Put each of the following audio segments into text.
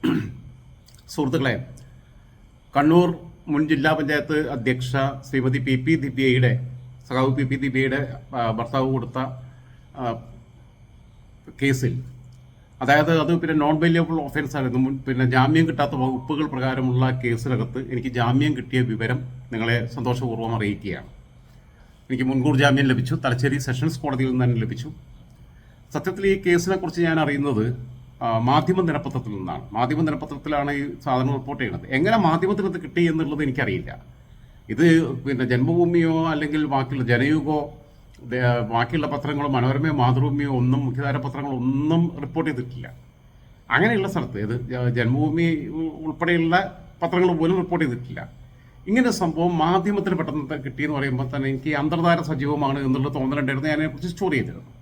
സുഹൃത്തുക്കളെ കണ്ണൂർ മുൻ ജില്ലാ പഞ്ചായത്ത് അധ്യക്ഷ ശ്രീമതി പി പി ദിവ്യയുടെ സഖാവ് പി പി ദിവ്യയുടെ ഭർത്താവ് കൊടുത്ത കേസിൽ. അതായത് അത് പിന്നെ നോൺ വെല്യബിൾ ഒഫൻസ് ആയിരുന്നു പിന്നെ ജാമ്യം കിട്ടാത്ത വകുപ്പുകൾ പ്രകാരമുള്ള കേസിനകത്ത് എനിക്ക് ജാമ്യം കിട്ടിയ വിവരം നിങ്ങളെ സന്തോഷപൂർവം അറിയിക്കുകയാണ്. എനിക്ക് മുൻകൂർ ജാമ്യം ലഭിച്ചു. തലശ്ശേരി സെഷൻസ് കോടതിയിൽ നിന്ന് തന്നെ ലഭിച്ചു. സത്യത്തിൽ ഈ കേസിനെക്കുറിച്ച് ഞാൻ അറിയുന്നത് മാധ്യമ ദിനപത്രത്തിൽ നിന്നാണ്. മാധ്യമ ദിനപത്രത്തിലാണ് ഈ സാധനം റിപ്പോർട്ട് ചെയ്യുന്നത്. എങ്ങനെ മാധ്യമത്തിന് കിട്ടി എന്നുള്ളത് എനിക്കറിയില്ല. ഇത് പിന്നെ ജന്മഭൂമിയോ അല്ലെങ്കിൽ ബാക്കിയുള്ള ജനയുഗോ ബാക്കിയുള്ള പത്രങ്ങളോ മനോരമയോ മാതൃഭൂമിയോ ഒന്നും മുഖ്യധാര പത്രങ്ങളോ ഒന്നും റിപ്പോർട്ട് ചെയ്തിട്ടില്ല. അങ്ങനെയുള്ള സ്ഥലത്ത് ഇത് ജന്മഭൂമി ഉൾപ്പെടെയുള്ള പത്രങ്ങൾ പോലും റിപ്പോർട്ട് ചെയ്തിട്ടില്ല. ഇങ്ങനെ സംഭവം മാധ്യമത്തിന് പെട്ടെന്ന് കിട്ടിയെന്ന് പറയുമ്പോൾ തന്നെ എനിക്ക് അന്തർധാര സജീവമാണ് എന്നുള്ള തോന്നലുണ്ടായിരുന്നു. ഞാൻ അതിനെക്കുറിച്ച് സ്റ്റോറി ചെയ്തിരുന്നു.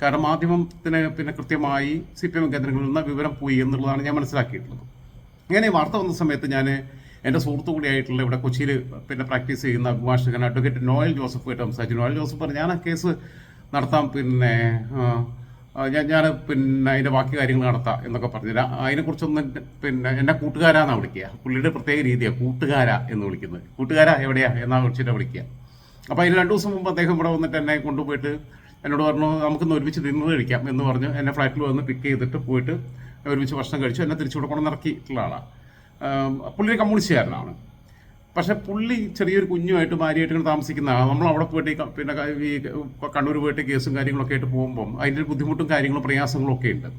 കാരണം മാധ്യമത്തിന് പിന്നെ കൃത്യമായി സി പി എം കേന്ദ്രങ്ങളിൽ നിന്ന് വിവരം പോയി എന്നുള്ളതാണ് ഞാൻ മനസ്സിലാക്കിയിട്ടുള്ളത്. അങ്ങനെ വാർത്ത വന്ന സമയത്ത് ഞാൻ എന്റെ സുഹൃത്തു കൂടിയായിട്ടുള്ള ഇവിടെ കൊച്ചിയിൽ പിന്നെ പ്രാക്ടീസ് ചെയ്യുന്ന അഭിഭാഷകൻ അഡ്വക്കേറ്റ് നോയൽ ജോസഫ് ജോസഫുമായിട്ട് സംസാരിച്ചു. നോയൽ ജോസഫ് പറഞ്ഞു ഞാൻ ആ കേസ് നടത്താം പിന്നെ ഞാൻ ഞാൻ പിന്നെ അതിന്റെ ബാക്കി കാര്യങ്ങൾ നടത്താം എന്നൊക്കെ പറഞ്ഞു. ഞാൻ അതിനെക്കുറിച്ചൊന്നും പിന്നെ എന്നെ കൂട്ടുകാരാന്നാണ് വിളിക്കുക. പുള്ളിയുടെ പ്രത്യേക രീതിയാണ് കൂട്ടുകാരാ എന്ന് വിളിക്കുന്നത്. കൂട്ടുകാരാ എവിടെയാ എന്നാ വിളിച്ചിട്ട് വിളിക്കുക. അപ്പോൾ അതിന് രണ്ട് ദിവസം മുമ്പ് അദ്ദേഹം ഇവിടെ വന്നിട്ട് എന്നെ കൊണ്ടുപോയിട്ട് എന്നോട് പറഞ്ഞു നമുക്കൊന്ന് ഒരുമിച്ച് ഡിന്നർ കഴിക്കാം എന്ന് പറഞ്ഞു. എന്നെ ഫ്ലാറ്റിൽ വന്ന് പിക്ക് ചെയ്തിട്ട് പോയിട്ട് ഒരുമിച്ച് ഭക്ഷണം കഴിച്ചു. എന്നെ തിരിച്ചുകൂടെ കൊണ്ട് ഇറക്കിയിട്ടുള്ള ആളാണ് പുള്ളി ഒരു കമ്മ്യൂണിസ്റ്റുകാരനാണ്. പക്ഷെ പുള്ളി ചെറിയൊരു കുഞ്ഞുമായിട്ട് ഭാര്യയായിട്ട് ഇങ്ങനെ താമസിക്കുന്നതാണ് നമ്മൾ അവിടെ പോയിട്ട് പിന്നെ ഈ കണ്ണൂർ പോയിട്ട് കേസും കാര്യങ്ങളൊക്കെ ആയിട്ട് പോകുമ്പം അതിന്റെ ഒരു ബുദ്ധിമുട്ടും കാര്യങ്ങളും പ്രയാസങ്ങളും ഒക്കെ ഉണ്ട്.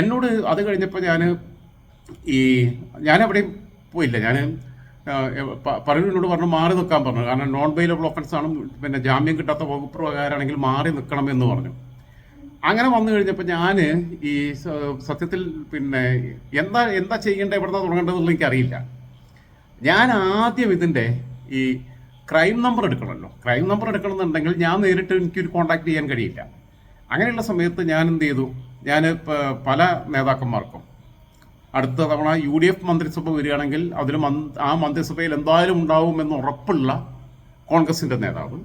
എന്നോട് അത് കഴിഞ്ഞപ്പോൾ ഞാൻ ഈ ഞാൻ എവിടെയും പോയില്ല. ഞാൻ പറയുന്നതിനോട് പറഞ്ഞു മാറി നിൽക്കാൻ പറഞ്ഞു. കാരണം നോൺ ബെയിലബിൾ ഒഫൻസ് ആണ് പിന്നെ ജാമ്യം കിട്ടാത്ത വകുപ്പ് പ്രകാരമാണെങ്കിൽ മാറി നിൽക്കണം എന്ന് പറഞ്ഞു. അങ്ങനെ വന്നു കഴിഞ്ഞപ്പോൾ ഞാൻ ഈ സത്യത്തിൽ പിന്നെ എന്താ എന്താ ചെയ്യേണ്ടത് എവിടെ നിന്നാണ് തുടങ്ങേണ്ടതെന്നുള്ള എനിക്കറിയില്ല. ഞാൻ ആദ്യം ഇതിന്റെ ഈ ക്രൈം നമ്പർ എടുക്കണമല്ലോ. ക്രൈം നമ്പർ എടുക്കണമെന്നുണ്ടെങ്കിൽ ഞാൻ നേരിട്ട് എനിക്കൊരു കോൺടാക്ട് ചെയ്യാൻ കഴിയില്ല. അങ്ങനെയുള്ള സമയത്ത് ഞാൻ എന്ത് ചെയ്തു? ഞാൻ പല നേതാക്കന്മാർക്കും അടുത്ത തവണ യു ഡി എഫ് മന്ത്രിസഭ വരികയാണെങ്കിൽ അതിൽ ആ മന്ത്രിസഭയിൽ എന്തായാലും ഉണ്ടാവുമെന്ന് ഉറപ്പുള്ള കോൺഗ്രസിന്റെ നേതാവ്.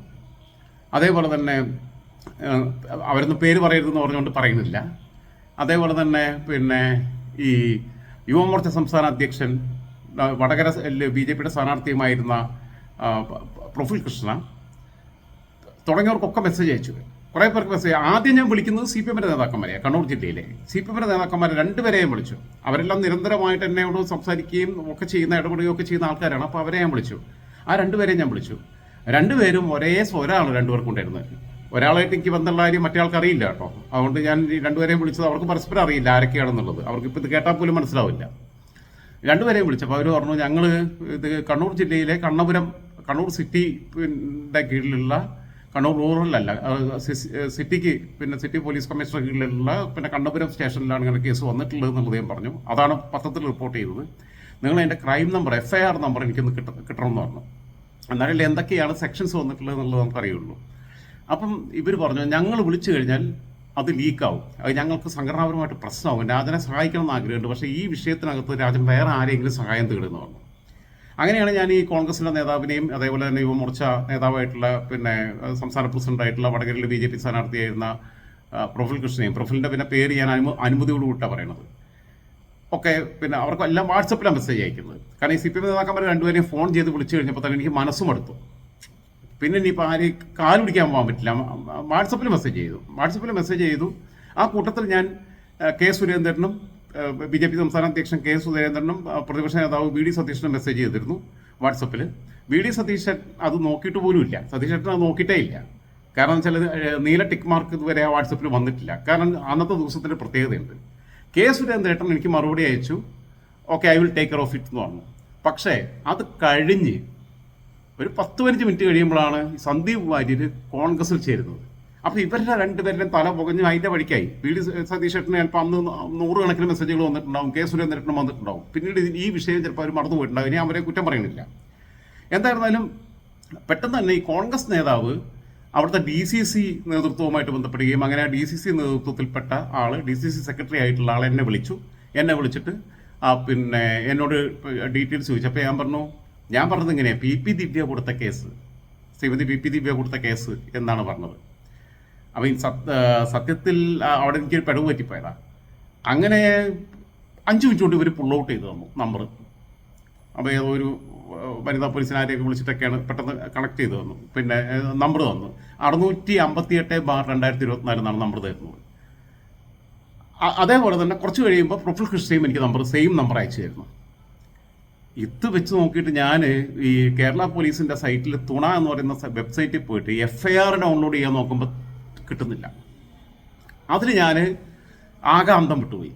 അതേപോലെ തന്നെ അവരൊന്നും പേര് പറയരുതെന്ന് പറഞ്ഞുകൊണ്ട് പറയുന്നില്ല. അതേപോലെ തന്നെ പിന്നെ ഈ യുവമോർച്ച സംസ്ഥാന അധ്യക്ഷൻ വടകര ബി ജെ പിയുടെ സ്ഥാനാർത്ഥിയുമായിരുന്ന പ്രഫുൽ കൃഷ്ണ തുടങ്ങിയവർക്കൊക്കെ മെസ്സേജ് അയച്ചു. കുറേ പേർക്ക് മെസ്സേജ് ആദ്യം ഞാൻ വിളിക്കുന്നത് സി പി എമ്മിന്റെ നേതാക്കന്മാരെയാണ് കണ്ണൂർ ജില്ലയിലെ. സി പി എമ്മിന്റെ നേതാക്കന്മാരെ രണ്ടുപേരെയും വിളിച്ചു. അവരെല്ലാം നിരന്തരമായിട്ട് എന്നോട് സംസാരിക്കുകയും ഒക്കെ ചെയ്യുന്ന ഇടപെടുകയും ഒക്കെ ചെയ്യുന്ന ആൾക്കാരാണ്. അപ്പോൾ അവരെ ഞാൻ വിളിച്ചു. ആ രണ്ടുപേരെയും ഞാൻ വിളിച്ചു. രണ്ടുപേരും ഒരേ സ്വരമാണ് രണ്ടുപേർക്കും ഉണ്ടായിരുന്നത്. ഒരാളായിട്ട് എനിക്ക് ബന്ധമുള്ള കാര്യം മറ്റേ ആൾക്ക് അറിയില്ല കേട്ടോ. അതുകൊണ്ട് ഞാൻ രണ്ടുപേരെയും വിളിച്ചത് അവർക്ക് പരസ്പരം അറിയില്ല ആരൊക്കെയാണെന്നുള്ളത്. അവർക്ക് ഇപ്പോൾ ഇത് കേട്ടാൽ പോലും മനസ്സിലാവില്ല. രണ്ടുപേരെയും വിളിച്ചപ്പോൾ അവർ പറഞ്ഞു ഞങ്ങൾ ഇത് കണ്ണൂർ ജില്ലയിലെ കണ്ണപുരം കണ്ണൂർ സിറ്റിന്റെ കീഴിലുള്ള കണ്ണൂർ റൂറലല്ല. സിറ്റിക്ക് പിന്നെ സിറ്റി പോലീസ് കമ്മീഷണർ കീഴിലുള്ള പിന്നെ കണ്ണപുരം സ്റ്റേഷനിലാണ് ഇങ്ങനെ കേസ് വന്നിട്ടുള്ളത് എന്നുള്ളത് ഞാൻ പറഞ്ഞു. അതാണ് പത്രത്തിൽ റിപ്പോർട്ട് ചെയ്തത്. നിങ്ങൾ എന്റെ crime number F I R number എനിക്കൊന്ന് കിട്ട കിട്ടണമെന്ന് പറഞ്ഞു. എന്നാലും എന്തൊക്കെയാണ് സെക്ഷൻസ് വന്നിട്ടുള്ളത് എന്നുള്ളത് നമുക്ക് അറിയുള്ളൂ. അപ്പം ഇവർ പറഞ്ഞു ഞങ്ങൾ വിളിച്ചു കഴിഞ്ഞാൽ അത് ലീക്കാവും അത് ഞങ്ങൾക്ക് സംഘടനാപരമായിട്ട് പ്രശ്നമാവും. രാജനെ സഹായിക്കണം എന്ന് ആഗ്രഹമുണ്ട്. പക്ഷേ ഈ വിഷയത്തിനകത്ത് രാജൻ വേറെ ആരെങ്കിലും സഹായം തേടുന്നു പറഞ്ഞു. അങ്ങനെയാണ് ഞാൻ ഈ കോൺഗ്രസിന്റെ നേതാവിനെയും അതേപോലെ തന്നെ യുവമോർച്ച നേതാവായിട്ടുള്ള പിന്നെ സംസ്ഥാന പ്രസിഡന്റായിട്ടുള്ള വടകരയിലെ ബി ജെ പി സ്ഥാനാർത്ഥിയായിരുന്ന പ്രഫുൽ കൃഷ്ണയും പ്രഫുലിന്റെ പിന്നെ പേര് ഞാൻ അനു അനുമതിയോട് കൂട്ടാണ് പറയണത്. ഒക്കെ പിന്നെ അവർക്ക് എല്ലാം വാട്സപ്പിലാണ് മെസ്സേജ് അയക്കുന്നത്. കാരണം ഈ സി പി എം നേതാക്കന്മാർ രണ്ടുപേരെയും ഫോൺ ചെയ്ത് വിളിച്ചു കഴിഞ്ഞപ്പോൾ തന്നെ എനിക്ക് മനസ്സും അടുത്തു. പിന്നെ ഇനിയിപ്പോൾ ആരെയും കാൽ പിടിക്കാൻ പോകാൻ പറ്റില്ല. വാട്സപ്പിൽ മെസ്സേജ് ചെയ്തു. വാട്സപ്പിൽ മെസ്സേജ് ചെയ്തു. ആ കൂട്ടത്തിൽ ഞാൻ കെ സുരേന്ദ്രനും ബി ജെ പി സംസ്ഥാന അധ്യക്ഷൻ കെ സുരേന്ദ്രനും പ്രതിപക്ഷ നേതാവ് വി ഡി സതീശനും മെസ്സേജ് ചെയ്തിരുന്നു വാട്സപ്പിൽ വി ഡി സതീശൻ അത് നോക്കിയിട്ട് പോലും ഇല്ല. സതീശൻ അത് നോക്കിയിട്ടേ ഇല്ല. കാരണം വെച്ചാൽ നീല ടിക്ക് മാർക്ക് ഇതുവരെ ആ വാട്സപ്പിൽ വന്നിട്ടില്ല. കാരണം അന്നത്തെ ദിവസത്തിന്റെ പ്രത്യേകതയുണ്ട്. കെ സുരേന്ദ്രേട്ടൻ എനിക്ക് മറുപടി അയച്ചു okay I will take care of it എന്ന് പറഞ്ഞു. പക്ഷേ അത് കഴിഞ്ഞ് ഒരു പത്ത് പതിനഞ്ച് മിനിറ്റ് കഴിയുമ്പോഴാണ് സന്ദീപ് വാര്യർ കോൺഗ്രസിൽ ചേരുന്നത്. അപ്പോൾ ഇവരുടെ രണ്ടുപേരുടെയും തല പുകഞ്ഞ് അതിന്റെ വഴിക്കായി. പി ഡി സതീഷ് ചേട്ടന് ചിലപ്പോൾ അന്ന് നൂറുകണക്കിന് മെസ്സേജുകൾ വന്നിട്ടുണ്ടാവും കെ സുരേന്ദ്രനും വന്നിട്ടുണ്ടാവും. പിന്നീട് ഈ വിഷയം ചിലപ്പോൾ അവർ മറന്നു പോയിട്ടുണ്ടാവും. ഇനി അവരെ കുറ്റം പറയുന്നില്ല. എന്തായിരുന്നാലും പെട്ടെന്ന് തന്നെ ഈ കോൺഗ്രസ് നേതാവ് അവിടുത്തെ ഡി സി സി നേതൃത്വവുമായിട്ട് ബന്ധപ്പെടുകയും അങ്ങനെ ഡി സി സി നേതൃത്വത്തിൽപ്പെട്ട ആൾ ഡി സി സി സെക്രട്ടറി ആയിട്ടുള്ള ആൾ എന്നെ വിളിച്ചു. എന്നെ വിളിച്ചിട്ട് പിന്നെ എന്നോട് ഡീറ്റെയിൽസ് ചോദിച്ചു. അപ്പോൾ ഞാൻ പറഞ്ഞു ഞാൻ പറഞ്ഞത് ഇങ്ങനെയാണ് പി പി ദിവ്യ കൊടുത്ത case Shrimati P P Divya കൊടുത്ത കേസ് എന്നാണ് പറഞ്ഞത്. അപ്പോൾ ഈ സത്- സത്യത്തിൽ അവിടെ എനിക്കൊരു പിഴവ് പറ്റിപ്പോയതാ. അങ്ങനെ അഞ്ച് മിനിറ്റ് കൊണ്ട് ഇവർ പുൾ ഔട്ട് ചെയ്ത് തന്നു നമ്പർ അപ്പോൾ ഏതോ ഒരു വനിതാ പോലീസിനാരെയൊക്കെ വിളിച്ചിട്ടൊക്കെയാണ് പെട്ടെന്ന് കണക്ട് ചെയ്ത് തന്നു. പിന്നെ നമ്പർ തന്നു. അറുന്നൂറ്റി അമ്പത്തി എട്ട് ബാർ രണ്ടായിരത്തി ഇരുപത്തിനാലെന്നാണ് നമ്പർ തരുന്നത് അതേപോലെ തന്നെ കുറച്ച് കഴിയുമ്പോൾ പ്രൊഫൽ കൃഷ്ണയും എനിക്ക് നമ്പർ സെയിം നമ്പർ അയച്ചു തരുന്നു. ഇത് വെച്ച് നോക്കിയിട്ട് ഞാൻ ഈ കേരള പോലീസിന്റെ സൈറ്റിൽ തുണ എന്ന് പറയുന്ന വെബ്സൈറ്റിൽ പോയിട്ട് എഫ് ഐ ആർ ഡൗൺലോഡ് ചെയ്യാൻ നോക്കുമ്പോൾ കിട്ടുന്നില്ല. അതിന് ഞാൻ ആകെ അന്തം വിട്ടുപോയി.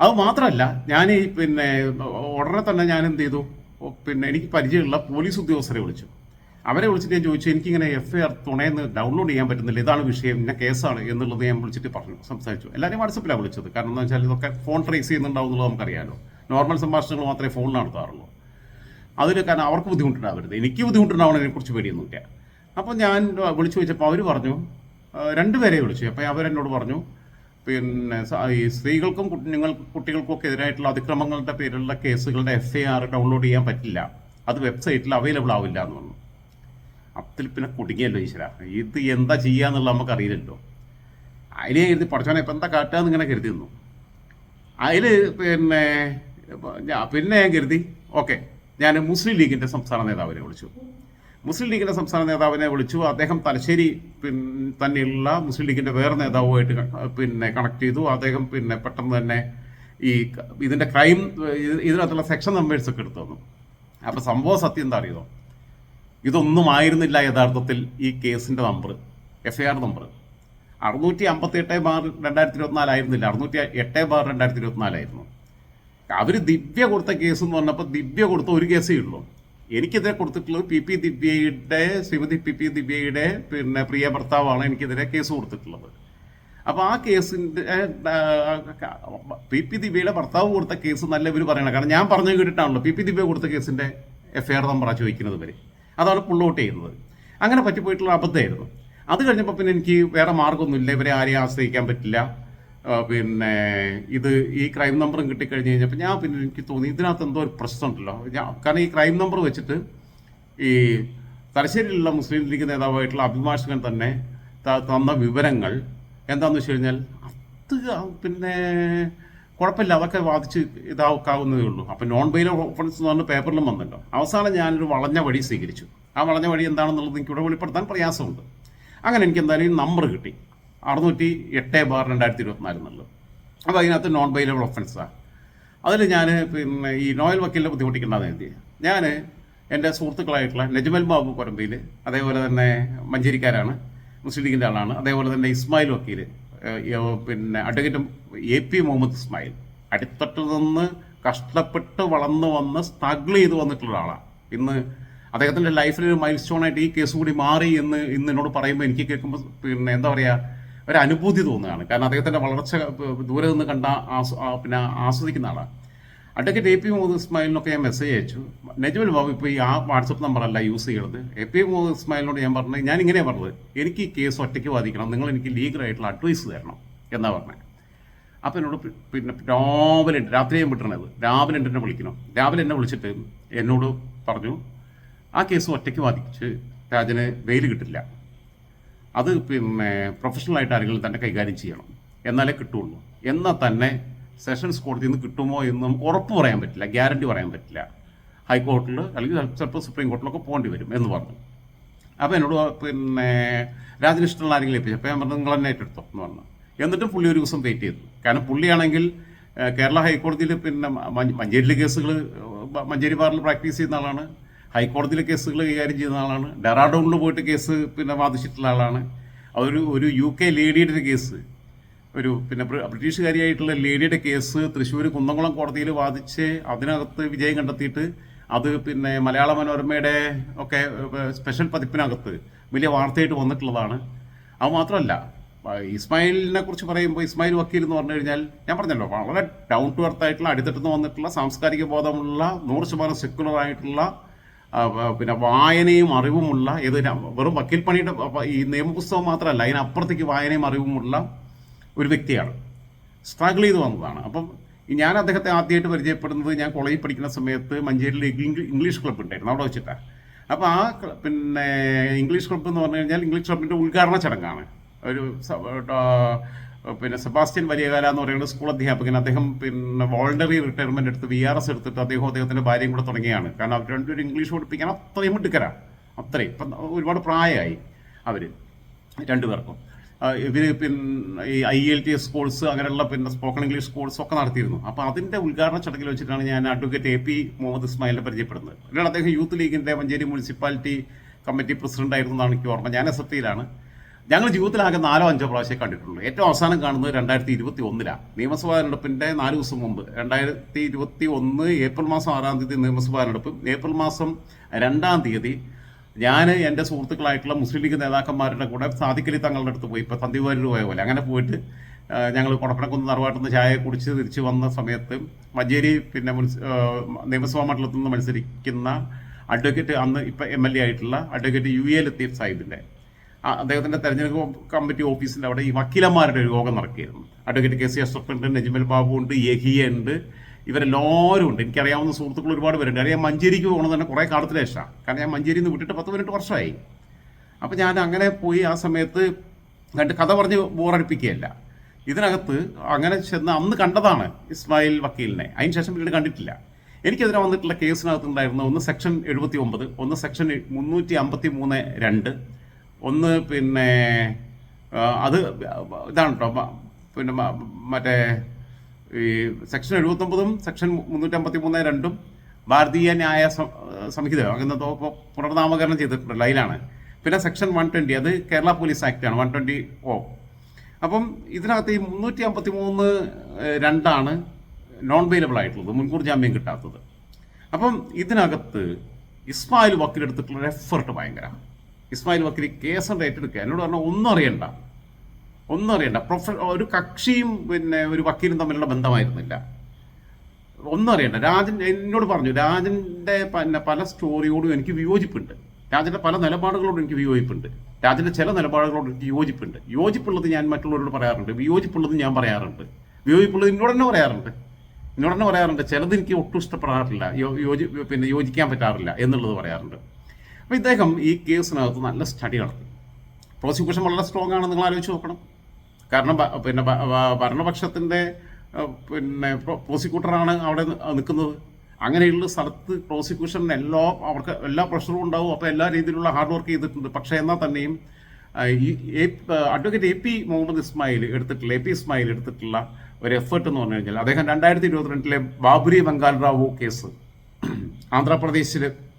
അത് മാത്രമല്ല ഞാൻ ഈ പിന്നെ ഉടനെ തന്നെ ഞാൻ എന്ത് ചെയ്തു? പിന്നെ എനിക്ക് പരിചയമുള്ള പോലീസ് ഉദ്യോഗസ്ഥരെ വിളിച്ചു. അവരെ വിളിച്ചിട്ട് ഞാൻ ചോദിച്ചു എനിക്കിങ്ങനെ എഫ് ഐ ആർ തുണയെന്ന് ഡൗൺലോഡ് ചെയ്യാൻ പറ്റുന്നില്ല. ഇതാണ് വിഷയം. ഇന്ന കേസാണ്. എന്നുള്ളത് ഞാൻ വിളിച്ചിട്ട് പറഞ്ഞു സംസാരിച്ചു. എല്ലാവരും വാട്സപ്പിലാണ് വിളിച്ചത്. കാരണം എന്താ വെച്ചാൽ ഇതൊക്കെ ഫോൺ ട്രേസ് ചെയ്യുന്നുണ്ടാവും എന്നുള്ളത് നമുക്കറിയാമല്ലോ നോർമൽ സംഭാഷണങ്ങൾ മാത്രമേ ഫോണിൽ നടത്താറുള്ളൂ. അതിൽ കാരണം അവർക്ക് ബുദ്ധിമുട്ടുണ്ടാവരുത്. എനിക്ക് ബുദ്ധിമുട്ടുണ്ടാവണം അതിനെക്കുറിച്ച് പേടിയൊന്നുമില്ല. അപ്പോൾ ഞാൻ വിളിച്ചു ചോദിച്ചപ്പോൾ അവർ പറഞ്ഞു രണ്ടുപേരെ വിളിച്ചു. അപ്പോൾ അവരെന്നോട് പറഞ്ഞു പിന്നെ ഈ സ്ത്രീകൾക്കും കുഞ്ഞുങ്ങൾ കുട്ടികൾക്കും ഒക്കെ എതിരായിട്ടുള്ള അതിക്രമങ്ങളുടെ പേരിലുള്ള കേസുകളുടെ എഫ് ഐ ആർ ഡൗൺലോഡ് ചെയ്യാൻ പറ്റില്ല. അത് വെബ്സൈറ്റിൽ അവൈലബിൾ ആവില്ല എന്ന് പറഞ്ഞു. അതിൽ പിന്നെ കുടുങ്ങിയല്ലോ ഈശ്വര. ഇത് എന്താ ചെയ്യാന്നുള്ളത് നമുക്ക് അറിയില്ലല്ലോ. അതിനെ കരുതി പഠിച്ചോനെ ഇപ്പം എന്താ കാറ്റാന്ന് ഇങ്ങനെ കരുതി നിന്നു. അതിൽ പിന്നെ പിന്നെ ഞാൻ കരുതി. ഓക്കെ. ഞാൻ മുസ്ലിം ലീഗിന്റെ സംസ്ഥാന നേതാവിനെ വിളിച്ചു. മുസ്ലിം ലീഗിന്റെ സംസ്ഥാന നേതാവിനെ വിളിച്ചു. അദ്ദേഹം തലശ്ശേരി തന്നെയുള്ള മുസ്ലിം ലീഗിന്റെ വേറെ നേതാവുമായിട്ട് പിന്നെ കണക്ട് ചെയ്തു. അദ്ദേഹം പിന്നെ പെട്ടെന്ന് തന്നെ ഈ ഇതിന്റെ ക്രൈം ഇത് ഇതിനകത്തുള്ള സെക്ഷൻ നമ്പേഴ്സ് ഒക്കെ എടുത്തു തന്നു. അപ്പോൾ സംഭവം സത്യം എന്താ അറിയുമോ ഇതൊന്നും ആയിരുന്നില്ല യഥാർത്ഥത്തിൽ ഈ കേസിന്റെ number F I R number അറുന്നൂറ്റി അമ്പത്തി എട്ട് ബാർ രണ്ടായിരത്തി ഇരുപത്തിനാലായിരുന്നില്ല അറുന്നൂറ്റി എട്ട് ബാർ രണ്ടായിരത്തി ഇരുപത്തിനാലായിരുന്നു അവർ ദിവ്യ കൊടുത്ത കേസ് എന്ന് പറഞ്ഞപ്പോൾ ദിവ്യ കൊടുത്ത ഒരു കേസേ ഉള്ളൂ. എനിക്കെതിരെ കൊടുത്തിട്ടുള്ളത് പി പി ദിവ്യയുടെ ശ്രീമതി പി പി ദിവ്യയുടെ പിന്നെ പ്രിയ ഭർത്താവാണ് എനിക്കെതിരെ കേസ് കൊടുത്തിട്ടുള്ളത്. അപ്പോൾ ആ കേസിന്റെ പി പി ദിവ്യയുടെ ഭർത്താവ് കൊടുത്ത കേസ് നല്ല ഇവർ പറയണം. കാരണം ഞാൻ പറഞ്ഞു കേട്ടിട്ടാണല്ലോ പി പി ദിവ്യ കൊടുത്ത കേസിന്റെ എഫ് ഐ ആർ നമ്പറാണ് ചോദിക്കുന്നത് വരെ അതാണ് പുള്ളോട്ട് ചെയ്യുന്നത്. അങ്ങനെ പറ്റിപ്പോയിട്ടുള്ള അബദ്ധമായിരുന്നു. അത് കഴിഞ്ഞപ്പോൾ പിന്നെ എനിക്ക് വേറെ മാർഗമൊന്നുമില്ല ഇവരെ ആരെയും ആശ്രയിക്കാൻ പറ്റില്ല. പിന്നെ ഇത് ഈ ക്രൈം നമ്പറും കിട്ടിക്കഴിഞ്ഞ് കഴിഞ്ഞപ്പോൾ ഞാൻ പിന്നെ എനിക്ക് തോന്നി ഇതിനകത്ത് എന്തോ ഒരു പ്രശ്നമുണ്ടല്ലോ. ഞാൻ കാരണം ഈ ക്രൈം നമ്പർ വെച്ചിട്ട് ഈ തലശ്ശേരിയിലുള്ള മുസ്ലിം ലീഗ് നേതാവായിട്ടുള്ള അഭിഭാഷകൻ തന്നെ തന്ന വിവരങ്ങൾ എന്താണെന്ന് വെച്ച് കഴിഞ്ഞാൽ അത് പിന്നെ കുഴപ്പമില്ല. അതൊക്കെ വാദിച്ച് ഇതാക്കാവുന്നതേ ഉള്ളൂ. അപ്പം നോൺ ബെയിൽ ഓഫൻസ് എന്ന് പറഞ്ഞ പേപ്പറിലും വന്നല്ലോ. അവസാനം ഞാനൊരു വളഞ്ഞ വഴി സ്വീകരിച്ചു. ആ വളഞ്ഞ വഴി എന്താണെന്നുള്ളത് എനിക്ക് ഇവിടെ വെളിപ്പെടുത്താൻ പ്രയാസമുണ്ട്. അങ്ങനെ എനിക്ക് എന്തായാലും നമ്പർ കിട്ടി. അറുന്നൂറ്റി എട്ട് ബാർ രണ്ടായിരത്തി ഇരുപത്തിനാല് എന്നുള്ളത് അപ്പോൾ അതിനകത്ത് നോൺ ബൈലബിൾ ഒഫൻസാണ് അതിൽ ഞാൻ പിന്നെ ഈ നോയൽ വക്കീലിനെ ബുദ്ധിമുട്ടിക്കേണ്ടതെന്ന് എഴുതി ഞാൻ എന്റെ സുഹൃത്തുക്കളായിട്ടുള്ള നജ്മൽ ബാബു കൊരമ്പയിൽ അതേപോലെ തന്നെ മഞ്ചേരിക്കാരാണ് മുസ്ലിം ലീഗിന്റെ ആളാണ് അതേപോലെ തന്നെ ഇസ്മായിൽ വക്കീൽ പിന്നെ advocate A P Muhammad Ismail. അടിത്തട്ടിൽ നിന്ന് കഷ്ടപ്പെട്ട് വളർന്നു വന്ന് സ്ട്രഗിൾ ചെയ്ത് വന്നിട്ടുള്ള ആളാണ് ഇന്ന് അദ്ദേഹത്തിന്റെ ലൈഫിൽ ഒരു മൈൽ സ്റ്റോൺ ആയിട്ട് ഈ കേസ് കൂടി മാറി എന്ന് ഇന്ന് എന്നോട് പറയുമ്പോൾ എനിക്ക് കേൾക്കുമ്പോൾ പിന്നെ എന്താ പറയുക ഒരു അനുഭൂതി തോന്നുകയാണ്. കാരണം അദ്ദേഹത്തിന്റെ വളർച്ച ദൂരെ നിന്ന് കണ്ട പിന്നെ ആസ്വദിക്കുന്ന ആളാണ് അഡ്വക്കേറ്റ് എ പി മുഹമ്മദ് ഇസ്മായിലിനൊക്കെ ഞാൻ മെസ്സേജ് അയച്ചു. നജ്മുൽ ബാബു ഇപ്പോൾ ഈ ആ വാട്സപ്പ് നമ്പറല്ല യൂസ് ചെയ്യുന്നത്. എ പി മുഹമ്മദ് ഇസ്മായിലിനോട് ഞാൻ പറഞ്ഞത് ഞാൻ ഇങ്ങനെയാണ് പറഞ്ഞത് എനിക്ക് ഈ കേസ് ഒറ്റയ്ക്ക് വാദിക്കണം നിങ്ങൾ എനിക്ക് ലീഗലായിട്ടുള്ള അഡ്വൈസ് തരണം എന്നാ പറഞ്ഞത്. അപ്പം എന്നോട് പിന്നെ രാവിലെ രാത്രി ഞാൻ വിട്ടണത് രാവിലെ എന്റെ എന്നെ വിളിക്കണം. രാവിലെ എന്നെ വിളിച്ചിട്ട് എന്നോട് പറഞ്ഞു ആ കേസ് ഒറ്റയ്ക്ക് വാദിച്ച് രാജന് വെയിൽ കിട്ടില്ല. അത് പിന്നെ പ്രൊഫഷണലായിട്ട് ആരെങ്കിലും തന്നെ കൈകാര്യം ചെയ്യണം. എന്നാലേ കിട്ടുള്ളൂ. എന്നാൽ തന്നെ സെഷൻസ് കോടതിയിൽ നിന്ന് കിട്ടുമോ എന്നും ഉറപ്പ് പറയാൻ പറ്റില്ല ഗ്യാരണ്ടി പറയാൻ പറ്റില്ല. ഹൈക്കോർട്ടിൽ അല്ലെങ്കിൽ ചിലപ്പോൾ സുപ്രീം കോർട്ടിലൊക്കെ പോകേണ്ടി വരും എന്ന് പറഞ്ഞു. അപ്പോൾ എന്നോട് പിന്നെ രാജനിഷ്ഠനുള്ള ആരെങ്കിലും ഏൽപ്പിച്ചു. അപ്പോൾ ഞാൻ പറഞ്ഞു നിങ്ങൾ തന്നെ ഏറ്റെടുത്തോ എന്ന് പറഞ്ഞു. എന്നിട്ടും പുള്ളി ഒരു ദിവസം വെയിറ്റ് ചെയ്തു. കാരണം പുള്ളിയാണെങ്കിൽ കേരള ഹൈക്കോടതിയിൽ പിന്നെ മഞ്ചേരിയിലെ കേസുകൾ മഞ്ചേരി ബാറിൽ പ്രാക്ടീസ് ചെയ്യുന്ന ആളാണ്. ഹൈക്കോടതിയിലെ കേസുകൾ കൈകാര്യം ചെയ്യുന്ന ആളാണ്. ഡെറാഡോണിൽ പോയിട്ട് കേസ് പിന്നെ വാദിച്ചിട്ടുള്ള ആളാണ്. അതൊരു ഒരു യു കെ ലേഡിയുടെ ഒരു കേസ്. ഒരു പിന്നെ ബ്രി- ബ്രിട്ടീഷുകാരിയായിട്ടുള്ള ലേഡിയുടെ കേസ് തൃശ്ശൂർ കുന്നംകുളം കോടതിയിൽ വാദിച്ച് അതിനകത്ത് വിജയം കണ്ടെത്തിയിട്ട് അത് പിന്നെ മലയാള മനോരമയുടെ ഒക്കെ സ്പെഷ്യൽ പതിപ്പിനകത്ത് വലിയ വാർത്തയായിട്ട് വന്നിട്ടുള്ളതാണ്. അത് മാത്രമല്ല ഇസ്മായിലിനെ കുറിച്ച് പറയുമ്പോൾ ഇസ്മായിൽ വക്കീൽ എന്ന് പറഞ്ഞു കഴിഞ്ഞാൽ ഞാൻ പറഞ്ഞല്ലോ വളരെ ഡൗൺ ടു എർത്ത് ആയിട്ടുള്ള അടിത്തട്ടിൽ നിന്ന് വന്നിട്ടുള്ള സാംസ്കാരിക ബോധമുള്ള നൂറ് ശതമാനം സെക്യുലർ ആയിട്ടുള്ള പിന്നെ വായനയും അറിവുമുള്ള ഏത് വെറും വക്കീൽ പണിയുടെ ഈ നിയമപുസ്തകം മാത്രമല്ല അതിനപ്പുറത്തേക്ക് വായനയും അറിവുമുള്ള ഒരു വ്യക്തിയാണ്. സ്ട്രഗിൾ ചെയ്ത് വന്നതാണ്. അപ്പം ഞാൻ അദ്ദേഹത്തെ ആദ്യമായിട്ട് പരിചയപ്പെടുന്നത് ഞാൻ കോളേജിൽ പഠിക്കുന്ന സമയത്ത് മഞ്ചേരിയിൽ ഇംഗ്ലീഷ് ക്ലബ്ബ് ഉണ്ടായിരുന്നു അവിടെ വെച്ചിട്ടാണ് അപ്പോൾ ആ പിന്നെ ഇംഗ്ലീഷ് ക്ലബ്ബ് എന്ന് പറഞ്ഞു കഴിഞ്ഞാൽ ഇംഗ്ലീഷ് ക്ലബിന്റെ ഉദ്ഘാടന ചടങ്ങാണ്. ഒരു പിന്നെ സെബാസ്റ്റ്യൻ വലിയകാല എന്ന് പറയുന്ന സ്കൂൾ അധ്യാപകൻ. അദ്ദേഹം പിന്നെ വോളണ്ടറി റിട്ടയർമെന്റ് എടുത്ത് വി ആർ എസ് എടുത്തിട്ട് അദ്ദേഹം അദ്ദേഹത്തിന്റെ ഭാര്യയും കൂടെ തുടങ്ങിയാണ്. കാരണം അവർ രണ്ടുപേരും ഇംഗ്ലീഷ് പഠിപ്പിക്കാൻ അത്രയും മിടുക്കരാ അത്രയും. ഇപ്പം ഒരുപാട് പ്രായമായി അവർ രണ്ടുപേർക്കും. ഇവർ പിന്നെ ഈ I L T S course അങ്ങനെയുള്ള പിന്നെ സ്പോക്കൺ ഇംഗ്ലീഷ് കോഴ്സ് ഒക്കെ നടത്തിയിരുന്നു. അപ്പോൾ അതിന്റെ ഉദ്ഘാടന ചടങ്ങിൽ വെച്ചിട്ടാണ് ഞാൻ അഡ്വക്കേറ്റ് എ പി മുഹമ്മദ് ഇസ്മായിലിനെ പരിചയപ്പെടുന്നത്. പിന്നീട് അദ്ദേഹം യൂത്ത് ലീഗിന്റെ മഞ്ചേരി മുനിസിപ്പാലിറ്റി കമ്മിറ്റി പ്രസിഡന്റ് ആയിരുന്നു എന്നാണ് എനിക്ക് ഓർമ്മ. ഞാൻ എസ് എഫ് ഐയിലാണ് ഞങ്ങൾ ജീവിതത്തിലാകെ നാലോ അഞ്ചോ പ്രാവശ്യം കണ്ടിട്ടുള്ളൂ. ഏറ്റവും അവസാനം കാണുന്നത് രണ്ടായിരത്തി ഇരുപത്തി ഒന്നിലാണ് നിയമസഭാ തെരഞ്ഞെടുപ്പിന്റെ നാല് ദിവസം മുമ്പ് രണ്ടായിരത്തി ഇരുപത്തി ഒന്ന് ഏപ്രിൽ മാസം ആറാം തീയതി നിയമസഭാ തെരഞ്ഞെടുപ്പും. ഏപ്രിൽ മാസം രണ്ടാം തീയതി ഞാൻ എന്റെ സുഹൃത്തുക്കളായിട്ടുള്ള മുസ്ലിം ലീഗ് നേതാക്കന്മാരുടെ കൂടെ സാധിക്കലി തങ്ങളുടെ അടുത്ത് പോയി. ഇപ്പോൾ തന്തിവാരൂർ പോയ പോലെ. അങ്ങനെ പോയിട്ട് ഞങ്ങൾ കൊടപ്പനക്കുന്ന് തറവാട്ടിൽ ചായ കുടിച്ച് തിരിച്ചു വന്ന സമയത്ത് മഞ്ചേരി പിന്നെ നിയമസഭാ മണ്ഡലത്തിൽ നിന്ന് മത്സരിക്കുന്ന അഡ്വക്കേറ്റ് അന്ന് ഇപ്പം എം എൽ എ ആയിട്ടുള്ള അഡ്വക്കേറ്റ് യു എ ലത്തീഫ് സാഹിബിന്റെ അദ്ദേഹത്തിന്റെ തെരഞ്ഞെടുപ്പ് കമ്മിറ്റി ഓഫീസിന്റെ അവിടെ ഈ വക്കീലന്മാരുടെ ഒരു യോഗം നടക്കുകയായിരുന്നു. അഡ്വക്കേറ്റ് കെ സി അഷ്റഫ് ഉണ്ട് നജ്മൽ ബാബു ഉണ്ട് യഹിയ ഉണ്ട് ഇവരെല്ലാവരും ഉണ്ട്. എനിക്കറിയാവുന്ന സുഹൃത്തുക്കൾ ഒരുപാട് പേരുണ്ട്. അറിയാം മഞ്ചേരിക്ക് പോകണമെന്ന് തന്നെ കുറേ കാലത്തിന് ശേഷമാണ്. കാരണം ഞാൻ മഞ്ചേരിയിൽ നിന്ന് വിട്ടിട്ട് പത്ത് പതിനെട്ട് വർഷമായി. അപ്പം ഞാൻ അങ്ങനെ പോയി ആ സമയത്ത് കണ്ട് കഥ പറഞ്ഞ് ബോറടിപ്പിക്കുകയല്ല. ഇതിനകത്ത് അങ്ങനെ ചെന്ന് അന്ന് കണ്ടതാണ് ഇസ്മായിൽ വക്കീലിനെ. അതിന് ശേഷം പിന്നീട് കണ്ടിട്ടില്ല. എനിക്കെതിരെ വന്നിട്ടുള്ള കേസിനകത്തുണ്ടായിരുന്ന ഒന്ന് സെക്ഷൻ എഴുപത്തി ഒമ്പത് ഒന്ന് സെക്ഷൻ മുന്നൂറ്റി അമ്പത്തി മൂന്ന് രണ്ട് ഒന്ന് പിന്നെ അത് ഇതാണ് കേട്ടോ പിന്നെ മറ്റേ ഈ സെക്ഷൻ എഴുപത്തൊമ്പതും സെക്ഷൻ മുന്നൂറ്റമ്പത്തി മൂന്ന് രണ്ടും ഭാരതീയ ന്യായ സംഹിത അങ്ങനെ പുനർനാമകരണം ചെയ്തിട്ടുണ്ടല്ലോ അതിലാണ് പിന്നെ സെക്ഷൻ വൺ ട്വന്റി അത് കേരള പോലീസ് ആക്റ്റാണ് വൺ ട്വന്റി ഓ അപ്പം ഇതിനകത്ത് ഈ മുന്നൂറ്റി അമ്പത്തി മൂന്ന് രണ്ടാണ് നോൺ വെയിലബിൾ ആയിട്ടുള്ളത് മുൻകൂർ ജാമ്യം കിട്ടാത്തത്. അപ്പം ഇതിനകത്ത് ഇസ്മായിൽ വക്കീലെടുത്തിട്ടുള്ള എഫർട്ട് ഭയങ്കര. ഇസ്മായിൽ വക്കീൽ കേസ് ഏറ്റെടുക്കുക. എന്നോട് പറഞ്ഞാൽ ഒന്നും അറിയണ്ട. ഒന്നും അറിയണ്ട. പ്രൊഫ ഒരു കക്ഷിയും പിന്നെ ഒരു വക്കീലും തമ്മിലുള്ള ബന്ധമായിരുന്നില്ല. ഒന്നും അറിയണ്ട. രാജൻ എന്നോട് പറഞ്ഞു രാജന്റെ പിന്നെ പല സ്റ്റോറിയോടും എനിക്ക് വിയോജിപ്പുണ്ട്. രാജന്റെ പല നിലപാടുകളോടും എനിക്ക് വിയോജിപ്പുണ്ട്. രാജന്റെ ചില നിലപാടുകളോട് എനിക്ക് യോജിപ്പുണ്ട്. യോജിപ്പുള്ളത് ഞാൻ മറ്റുള്ളവരോട് പറയാറുണ്ട്. വിയോജിപ്പുള്ളത് ഞാൻ പറയാറുണ്ട്. വിയോജിപ്പുള്ളത് എന്നോട് തന്നെ പറയാറുണ്ട്. എന്നോട് തന്നെ പറയാറുണ്ട്. ചിലത് എനിക്ക് ഒട്ടും ഇഷ്ടപ്പെടാറില്ല. യോജി പിന്നെ യോജിക്കാൻ പറ്റാറില്ല എന്നുള്ളത് പറയാറുണ്ട്. അപ്പോൾ ഇദ്ദേഹം ഈ കേസിനകത്ത് നല്ല സ്റ്റഡി നടത്തി. പ്രോസിക്യൂഷൻ വളരെ സ്ട്രോങ് ആണെന്ന് നിങ്ങൾ ആലോചിച്ച് നോക്കണം. കാരണം പിന്നെ ഭരണപക്ഷത്തിന്റെ പിന്നെ പ്രോ- പ്രോസിക്യൂട്ടറാണ് അവിടെ നിൽക്കുന്നത്. അങ്ങനെയുള്ള സ്ഥലത്ത് പ്രോസിക്യൂഷന് എല്ലാ അവർക്ക് എല്ലാ പ്രഷറും ഉണ്ടാവും. അപ്പോൾ എല്ലാ രീതിയിലുള്ള ഹാർഡ് വർക്ക് ചെയ്തിട്ടുണ്ട്. പക്ഷേ എന്നാൽ തന്നെയും ഈ advocate A P Muhammad Ismail എടുത്തിട്ടുള്ള എ പി ഇസ്മായിൽ എടുത്തിട്ടുള്ള ഒരു എഫേർട്ട് എന്ന് പറഞ്ഞു കഴിഞ്ഞാൽ അദ്ദേഹം രണ്ടായിരത്തി ഇരുപത്തിരണ്ടിലെ ബാബുരി ബംഗാൾ റാവു കേസ് ആന്ധ്രാപ്രദേശിൽ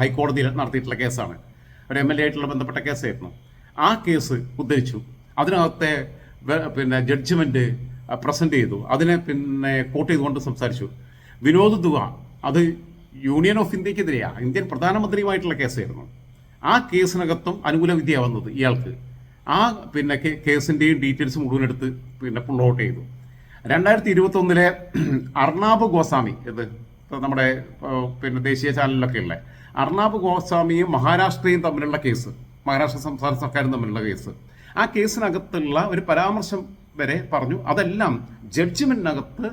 ഹൈക്കോടതിയിൽ നടത്തിയിട്ടുള്ള കേസാണ്. ഒരു എം എൽ എ ആയിട്ടുള്ള ബന്ധപ്പെട്ട കേസായിരുന്നു. ആ കേസ് ഉദ്ധരിച്ചു. അതിനകത്തെ പിന്നെ ജഡ്ജ്മെന്റ് പ്രസന്റ് ചെയ്തു. അതിനെ പിന്നെ കോട്ട് ചെയ്തുകൊണ്ട് സംസാരിച്ചു. വിനോദ് ദുവ അത് യൂണിയൻ ഓഫ് ഇന്ത്യക്കെതിരെയാണ് ഇന്ത്യൻ പ്രധാനമന്ത്രിയുമായിട്ടുള്ള കേസായിരുന്നു. ആ കേസിനകത്തും അനുകൂല വിധിയാണ് വന്നത് ഇയാൾക്ക്. ആ പിന്നെ കേസിന്റെയും ഡീറ്റെയിൽസ് മുഴുവൻ എടുത്ത് പിന്നെ പുൾ ഔട്ട് ചെയ്തു. രണ്ടായിരത്തി ഇരുപത്തി ഒന്നിലെ അർണാബ് ഗോസ്വാമി ഇത് നമ്മുടെ പിന്നെ ദേശീയ ചാനലിലൊക്കെ ഉള്ള അർണാബ് ഗോസ്വാമിയും മഹാരാഷ്ട്രയും തമ്മിലുള്ള കേസ് മഹാരാഷ്ട്ര സംസ്ഥാന സർക്കാരും തമ്മിലുള്ള കേസ്. ആ കേസിനകത്തുള്ള ഒരു പരാമർശം വരെ പറഞ്ഞു. അതെല്ലാം ജഡ്ജ്മെന്റിനകത്ത്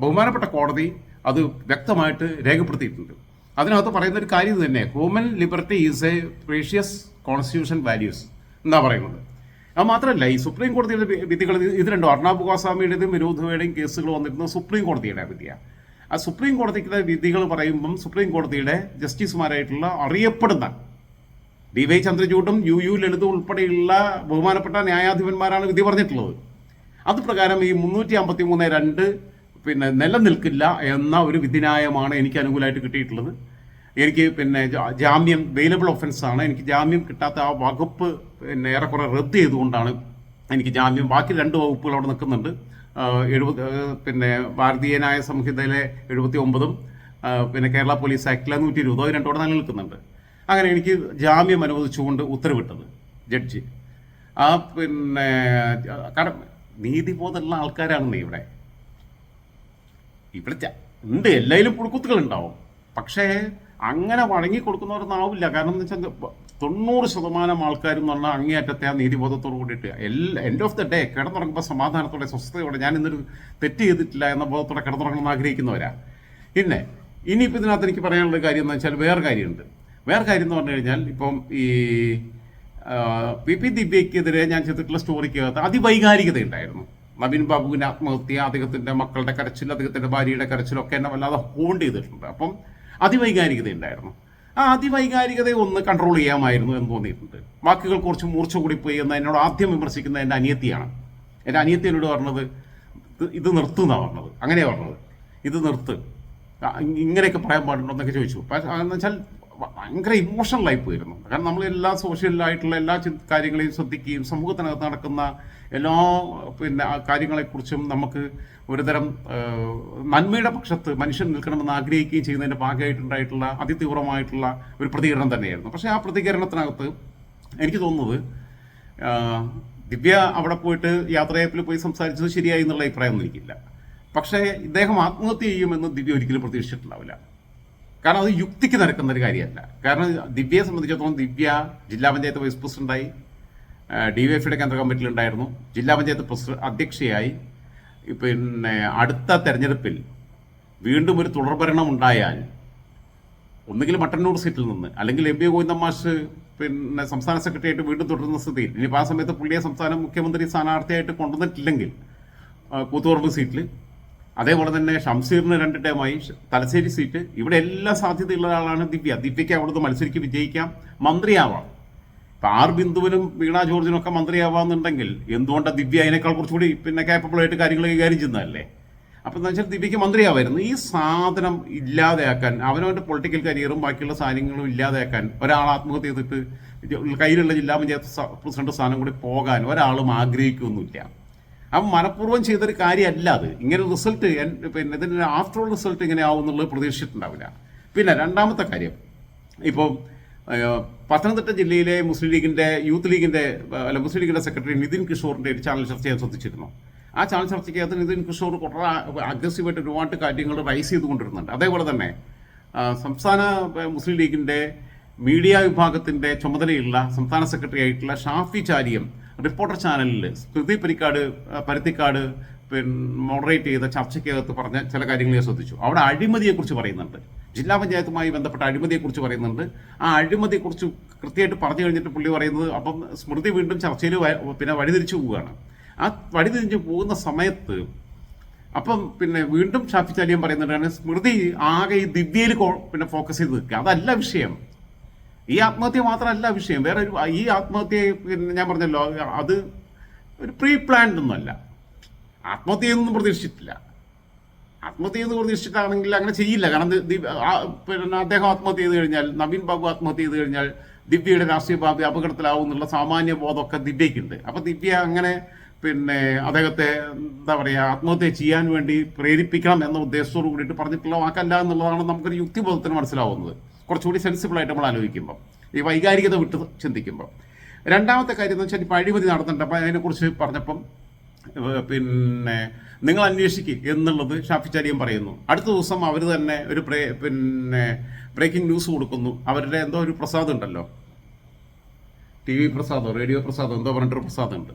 ബഹുമാനപ്പെട്ട കോടതി അത് വ്യക്തമായിട്ട് രേഖപ്പെടുത്തിയിട്ടുണ്ട്. അതിനകത്ത് പറയുന്ന ഒരു കാര്യം തന്നെ human liberty is a precious constitution values എന്നാ പറയുന്നത്. അത് മാത്രമല്ല ഈ സുപ്രീം കോടതിയുടെ വിധികൾ ഇത് രണ്ടും അർണാബ് ഗോസ്വാമിയുടേതും വിനോദ് കേസുകൾ വന്നിരുന്നത് സുപ്രീം കോടതിയുടെ വിധിയ. ആ സുപ്രീം കോടതിയുടെ വിധികൾ പറയുമ്പം സുപ്രീം കോടതിയുടെ ജസ്റ്റിസുമാരായിട്ടുള്ള അറിയപ്പെടുന്ന ഡി വൈ ചന്ദ്രചൂഡും യു യു ലളിതും ഉൾപ്പെടെയുള്ള ബഹുമാനപ്പെട്ട ന്യായാധിപന്മാരാണ് വിധി പറഞ്ഞിട്ടുള്ളത്. അത് പ്രകാരം ഈ മുന്നൂറ്റി അമ്പത്തി മൂന്ന് രണ്ട് പിന്നെ നിലനിൽക്കില്ല എന്ന ഒരു വിധിന്യായമാണ് എനിക്ക് അനുകൂലമായിട്ട് കിട്ടിയിട്ടുള്ളത്. എനിക്ക് പിന്നെ ജാമ്യം വെയിലബിൾ ഒഫൻസ് ആണ്. എനിക്ക് ജാമ്യം കിട്ടാത്ത ആ വകുപ്പ് പിന്നെ ഏറെക്കുറെ റദ്ദ് ചെയ്തുകൊണ്ടാണ് എനിക്ക് ജാമ്യം ബാക്കി രണ്ട് വകുപ്പുകൾ അവിടെ നിൽക്കുന്നുണ്ട്. എഴുപത് പിന്നെ ഭാരതീയനായ സംഹിതയിലെ എഴുപത്തി ഒമ്പതും പിന്നെ കേരള പോലീസ് ആക്ടിലെ നൂറ്റി ഇരുപതോ രണ്ടോടെ നിലനിൽക്കുന്നുണ്ട്. അങ്ങനെ എനിക്ക് ജാമ്യം അനുവദിച്ചുകൊണ്ട് ഉത്തരവിട്ടത് ജഡ്ജി. ആ പിന്നെ കട നീതിബോധമുള്ള ആൾക്കാരാണ് ഇവിടെ. ഇവിടെ ഉണ്ട് എല്ലാവരും പുഴുക്കുത്തുകൾ ഉണ്ടാവും പക്ഷേ അങ്ങനെ വഴങ്ങി കൊടുക്കുന്നവരൊന്നും ആവില്ല. കാരണം എന്ന് വെച്ചാൽ തൊണ്ണൂറ് ശതമാനം ആൾക്കാരും എന്ന് പറഞ്ഞാൽ അങ്ങേയറ്റത്തെ ആ നീതിബോധത്തോട് കൂടിയിട്ട് എല്ലാ എൻഡ് ഓഫ് ദ ഡേ കിടന്നുറങ്ങുമ്പോൾ സമാധാനത്തോടെ സ്വസ്ഥതയോടെ ഞാൻ ഇന്നൊരു തെറ്റ് ചെയ്തിട്ടില്ല എന്ന ബോധത്തോടെ കിടന്നുറങ്ങണമെന്ന് ആഗ്രഹിക്കുന്നവരാ. പിന്നെ ഇനിയിപ്പോൾ ഇതിനകത്ത് എനിക്ക് പറയാനുള്ള കാര്യം എന്ന് വെച്ചാൽ വേറെ കാര്യമുണ്ട്. വേറെ കാര്യം എന്ന് പറഞ്ഞു കഴിഞ്ഞാൽ ഇപ്പം ഈ പി പി ദിവ്യക്കെതിരെ ഞാൻ ചെയ്തിട്ടുള്ള സ്റ്റോറിക്കകത്ത് അതിവൈകാരികത ഉണ്ടായിരുന്നു നവീൻ ബാബുവിന്റെ ആത്മഹത്യ അദ്ദേഹത്തിന്റെ മക്കളുടെ കരച്ചിൽ അദ്ദേഹത്തിന്റെ ഭാര്യയുടെ കരച്ചിലൊക്കെ എന്നെ വല്ലാതെ ഹോണ്ട് ചെയ്തിട്ടുണ്ട്. അപ്പം അതിവൈകാരികത ഉണ്ടായിരുന്നു ആ അതിവൈകാരികതയെ ഒന്ന് കൺട്രോൾ ചെയ്യാമായിരുന്നു എന്ന് തോന്നിയിട്ടുണ്ട്. വാക്കുകൾ കുറച്ച് മൂർച്ച കൂടിപ്പോയി എന്ന് എന്നോട് ആദ്യം വിമർശിക്കുന്ന എന്റെ അനിയത്തിയാണ്. എന്റെ അനിയത്തിയോട് പറഞ്ഞത് "ഇത് നിർത്തു എന്നാണ് പറഞ്ഞത്. അങ്ങനെയാണ് പറഞ്ഞത്. ഇത് നിർത്ത്. ഇങ്ങനെയൊക്കെ പറയാൻ പാടുണ്ടോ എന്നൊക്കെ ചോദിച്ചു. എന്ന് വെച്ചാൽ ഭയങ്കര ആയി പോയിരുന്നു. കാരണം നമ്മൾ എല്ലാ സോഷ്യലായിട്ടുള്ള എല്ലാ കാര്യങ്ങളെയും ശ്രദ്ധിക്കുകയും സമൂഹത്തിനകത്ത് നടക്കുന്ന എല്ലാ പിന്നെ കാര്യങ്ങളെക്കുറിച്ചും നമുക്ക് ഒരുതരം നന്മയുടെ പക്ഷത്ത് മനുഷ്യൻ നിൽക്കണമെന്ന് ആഗ്രഹിക്കുകയും ചെയ്യുന്നതിന്റെ ഭാഗമായിട്ടുണ്ടായിട്ടുള്ള അതിതീവ്രമായിട്ടുള്ള ഒരു പ്രതികരണം തന്നെയായിരുന്നു. പക്ഷേ ആ പ്രതികരണത്തിനകത്ത് എനിക്ക് തോന്നുന്നത് ദിവ്യ അവിടെ പോയിട്ട് യാത്രയപ്പിൽ പോയി സംസാരിച്ചത് ശരിയായി എന്നുള്ള അഭിപ്രായമൊന്നും എനിക്കില്ല. പക്ഷേ ഇദ്ദേഹം ആത്മഹത്യ ചെയ്യുമെന്ന് ദിവ്യ ഒരിക്കലും പ്രതീക്ഷിച്ചിട്ടുണ്ടാവില്ല കാരണം അത് യുക്തിക്ക് നിരക്കുന്ന ഒരു കാര്യമല്ല. കാരണം ദിവ്യയെ സംബന്ധിച്ചിടത്തോളം ദിവ്യ ജില്ലാ പഞ്ചായത്ത് വൈസ് പ്രസിഡന്റായി ഡി വൈ എഫിയുടെ കേന്ദ്ര കമ്മിറ്റിയിലുണ്ടായിരുന്നു. ജില്ലാ പഞ്ചായത്ത് പ്രസിഡന്റ് അധ്യക്ഷയായി പിന്നെ അടുത്ത തെരഞ്ഞെടുപ്പിൽ വീണ്ടും ഒരു തുടർഭരണം ഉണ്ടായാൽ ഒന്നുകിൽ മട്ടന്നൂർ സീറ്റിൽ നിന്ന് അല്ലെങ്കിൽ എം പി ഗോവിന്ദമാഷ് പിന്നെ സംസ്ഥാന സെക്രട്ടറി ആയിട്ട് വീണ്ടും തുടരുന്ന സ്ഥിതിയിൽ. ഇനിയിപ്പോൾ ആ സമയത്ത് പുള്ളിയെ സംസ്ഥാന മുഖ്യമന്ത്രി സ്ഥാനാർത്ഥിയായിട്ട് കൊണ്ടുവന്നിട്ടില്ലെങ്കിൽ കൂത്തുപറമ്പ് സീറ്റിൽ. അതേപോലെ തന്നെ ഷംസീറിന് രണ്ട് ടൈമായി തലശ്ശേരി സീറ്റ്. ഇവിടെ എല്ലാ സാധ്യതയുള്ള ആളാണ് ദിവ്യ. ദിവ്യയ്ക്ക് അവിടുന്ന് മത്സരിക്ക് വിജയിക്കാം. മന്ത്രിയാവാം. ഇപ്പം ആർ ബിന്ദുവിനും വീണ ജോർജിനും ഒക്കെ മന്ത്രിയാവാന്നുണ്ടെങ്കിൽ എന്തുകൊണ്ട് ദിവ്യ അതിനേക്കാൾ കുറച്ചുകൂടി പിന്നെ കേപ്പബിൾ ആയിട്ട് കാര്യങ്ങൾ കൈകാര്യം ചെയ്യുന്നതല്ലേ അപ്പം എന്താ വെച്ചാൽ ദിവ്യക്ക് മന്ത്രിയാവായിരുന്നു. ഈ സാധനം ഇല്ലാതെയാക്കാൻ അവനവന്റെ പൊളിറ്റിക്കൽ കരിയറും ബാക്കിയുള്ള സാധനങ്ങളും ഇല്ലാതെയാക്കാൻ ഒരാൾ ആത്മഹത്യ ചെയ്തിട്ട് കയ്യിലുള്ള ജില്ലാ പഞ്ചായത്ത് പ്രസിഡന്റ് സ്ഥാനം കൂടി പോകാൻ ഒരാളും ആഗ്രഹിക്കുകയൊന്നുമില്ല അപ്പം മനഃപൂർവം ചെയ്തൊരു കാര്യമല്ല അത്. ഇങ്ങനെ റിസൾട്ട് പിന്നെ ഇതിന്റെ ആഫ്റ്റർ ഓൾ റിസൾട്ട് ഇങ്ങനെ ആവും എന്നുള്ളത് പ്രതീക്ഷിച്ചിട്ടുണ്ടാവില്ല. പിന്നെ രണ്ടാമത്തെ കാര്യം. ഇപ്പോൾ ഏഹ്, പത്തനംതിട്ട ജില്ലയിലെ മുസ്ലിം ലീഗിന്റെ യൂത്ത് ലീഗിന്റെ അല്ല മുസ്ലിം ലീഗിന്റെ സെക്രട്ടറി നിതിൻ കിഷോറിന്റെ ഒരു ചാനൽ ചർച്ച ഞാൻ ശ്രദ്ധിച്ചിരുന്നു. ആ ചാനൽ ചർച്ചയ്ക്കകത്ത് നിതിൻ കിഷോർ വളരെ അഗ്രസീവായിട്ട് ഒരുപാട് കാര്യങ്ങൾ റൈസ് ചെയ്തുകൊണ്ടിരുന്നുണ്ട്. അതേപോലെ തന്നെ സംസ്ഥാന മുസ്ലിം ലീഗിന്റെ മീഡിയ വിഭാഗത്തിന്റെ ചുമതലയുള്ള സംസ്ഥാന സെക്രട്ടറി ആയിട്ടുള്ള ഷാഫി ചാരിയം റിപ്പോർട്ടർ ചാനലിൽ സ്മൃതി പരിക്കാട് പരുത്തിക്കാട് പിന്നെ മോഡറേറ്റ് ചെയ്ത ചർച്ചയ്ക്കകത്ത് പറഞ്ഞ ചില കാര്യങ്ങൾ ഞാൻ ശ്രദ്ധിച്ചു. അവിടെ അഴിമതിയെക്കുറിച്ച് പറയുന്നുണ്ട്. ജില്ലാ പഞ്ചായത്തുമായി ബന്ധപ്പെട്ട അഴിമതിയെക്കുറിച്ച് പറയുന്നുണ്ട്. ആ അഴിമതിയെക്കുറിച്ച് കൃത്യമായിട്ട് പറഞ്ഞു കഴിഞ്ഞിട്ട് പുള്ളി പറയുന്നത് അപ്പം സ്മൃതി വീണ്ടും ചർച്ചയിൽ പിന്നെ വഴിതിരിച്ചു പോവുകയാണ്. ആ വഴിതിരിഞ്ഞു പോകുന്ന സമയത്ത് അപ്പം പിന്നെ വീണ്ടും ഷാഫി ചാലിയം പറയുന്നുണ്ടാണ് സ്മൃതി ആകെ ഈ ദിവ്യയിൽ പിന്നെ ഫോക്കസ് ചെയ്ത് നിൽക്കുക. അതല്ല വിഷയം. ഈ ആത്മഹത്യ മാത്രമല്ല വിഷയം. വേറെ ഒരു ഈ ആത്മഹത്യ പിന്നെ ഞാൻ പറഞ്ഞല്ലോ അത് ഒരു പ്രീ പ്ലാൻഡ് ഒന്നുമല്ല. ആത്മഹത്യ ഒന്നും പ്രതീക്ഷിച്ചിട്ടില്ല. ആത്മഹത്യ ചെയ്ത് പ്രതീക്ഷിച്ചിട്ടാണെങ്കിൽ അങ്ങനെ ചെയ്യില്ല. കാരണം പിന്നെ അദ്ദേഹം ആത്മഹത്യ ചെയ്ത് കഴിഞ്ഞാൽ നവീൻ ബാബു ആത്മഹത്യ ചെയ്ത് കഴിഞ്ഞാൽ ദിവ്യയുടെ രാഷ്ട്രീയ ഭാവി അപകടത്തിലാവും എന്നുള്ള സാമാന്യ ബോധമൊക്കെ ദിവ്യയ്ക്കുണ്ട്. അപ്പൊ ദിവ്യ അങ്ങനെ പിന്നെ അദ്ദേഹത്തെ എന്താ പറയുക ആത്മഹത്യ ചെയ്യാൻ വേണ്ടി പ്രേരിപ്പിക്കണം എന്ന ഉദ്ദേശത്തോട് കൂടിയിട്ട് പറഞ്ഞിട്ടുള്ള വാക്കല്ല എന്നുള്ളതാണ് നമുക്കൊരു യുക്തിബോധത്തിന് മനസ്സിലാവുന്നത്. കുറച്ചുകൂടി സെൻസിബിൾ ആയിട്ട് നമ്മൾ ആലോചിക്കുമ്പോൾ ഈ വൈകാരികത വിട്ട് ചിന്തിക്കുമ്പോൾ രണ്ടാമത്തെ കാര്യം എന്ന് വെച്ചാൽ ഇപ്പോൾ അഴിമതി നടത്തുന്നുണ്ട് അപ്പം അതിനെക്കുറിച്ച് പറഞ്ഞപ്പം പിന്നെ നിങ്ങൾ അന്വേഷിക്കുക എന്നുള്ളത് ഷാഫിച്ചാരിയും പറയുന്നു. അടുത്ത ദിവസം അവർ തന്നെ ഒരു പ്രേ പിന്നെ ബ്രേക്കിംഗ് ന്യൂസ് കൊടുക്കുന്നു. അവരുടെ എന്തോ ഒരു പ്രസാദം ഉണ്ടല്ലോ. ടി വി പ്രസാദോ റേഡിയോ പ്രസാദോ എന്തോ പറഞ്ഞിട്ടൊരു പ്രസാദം ഉണ്ട്.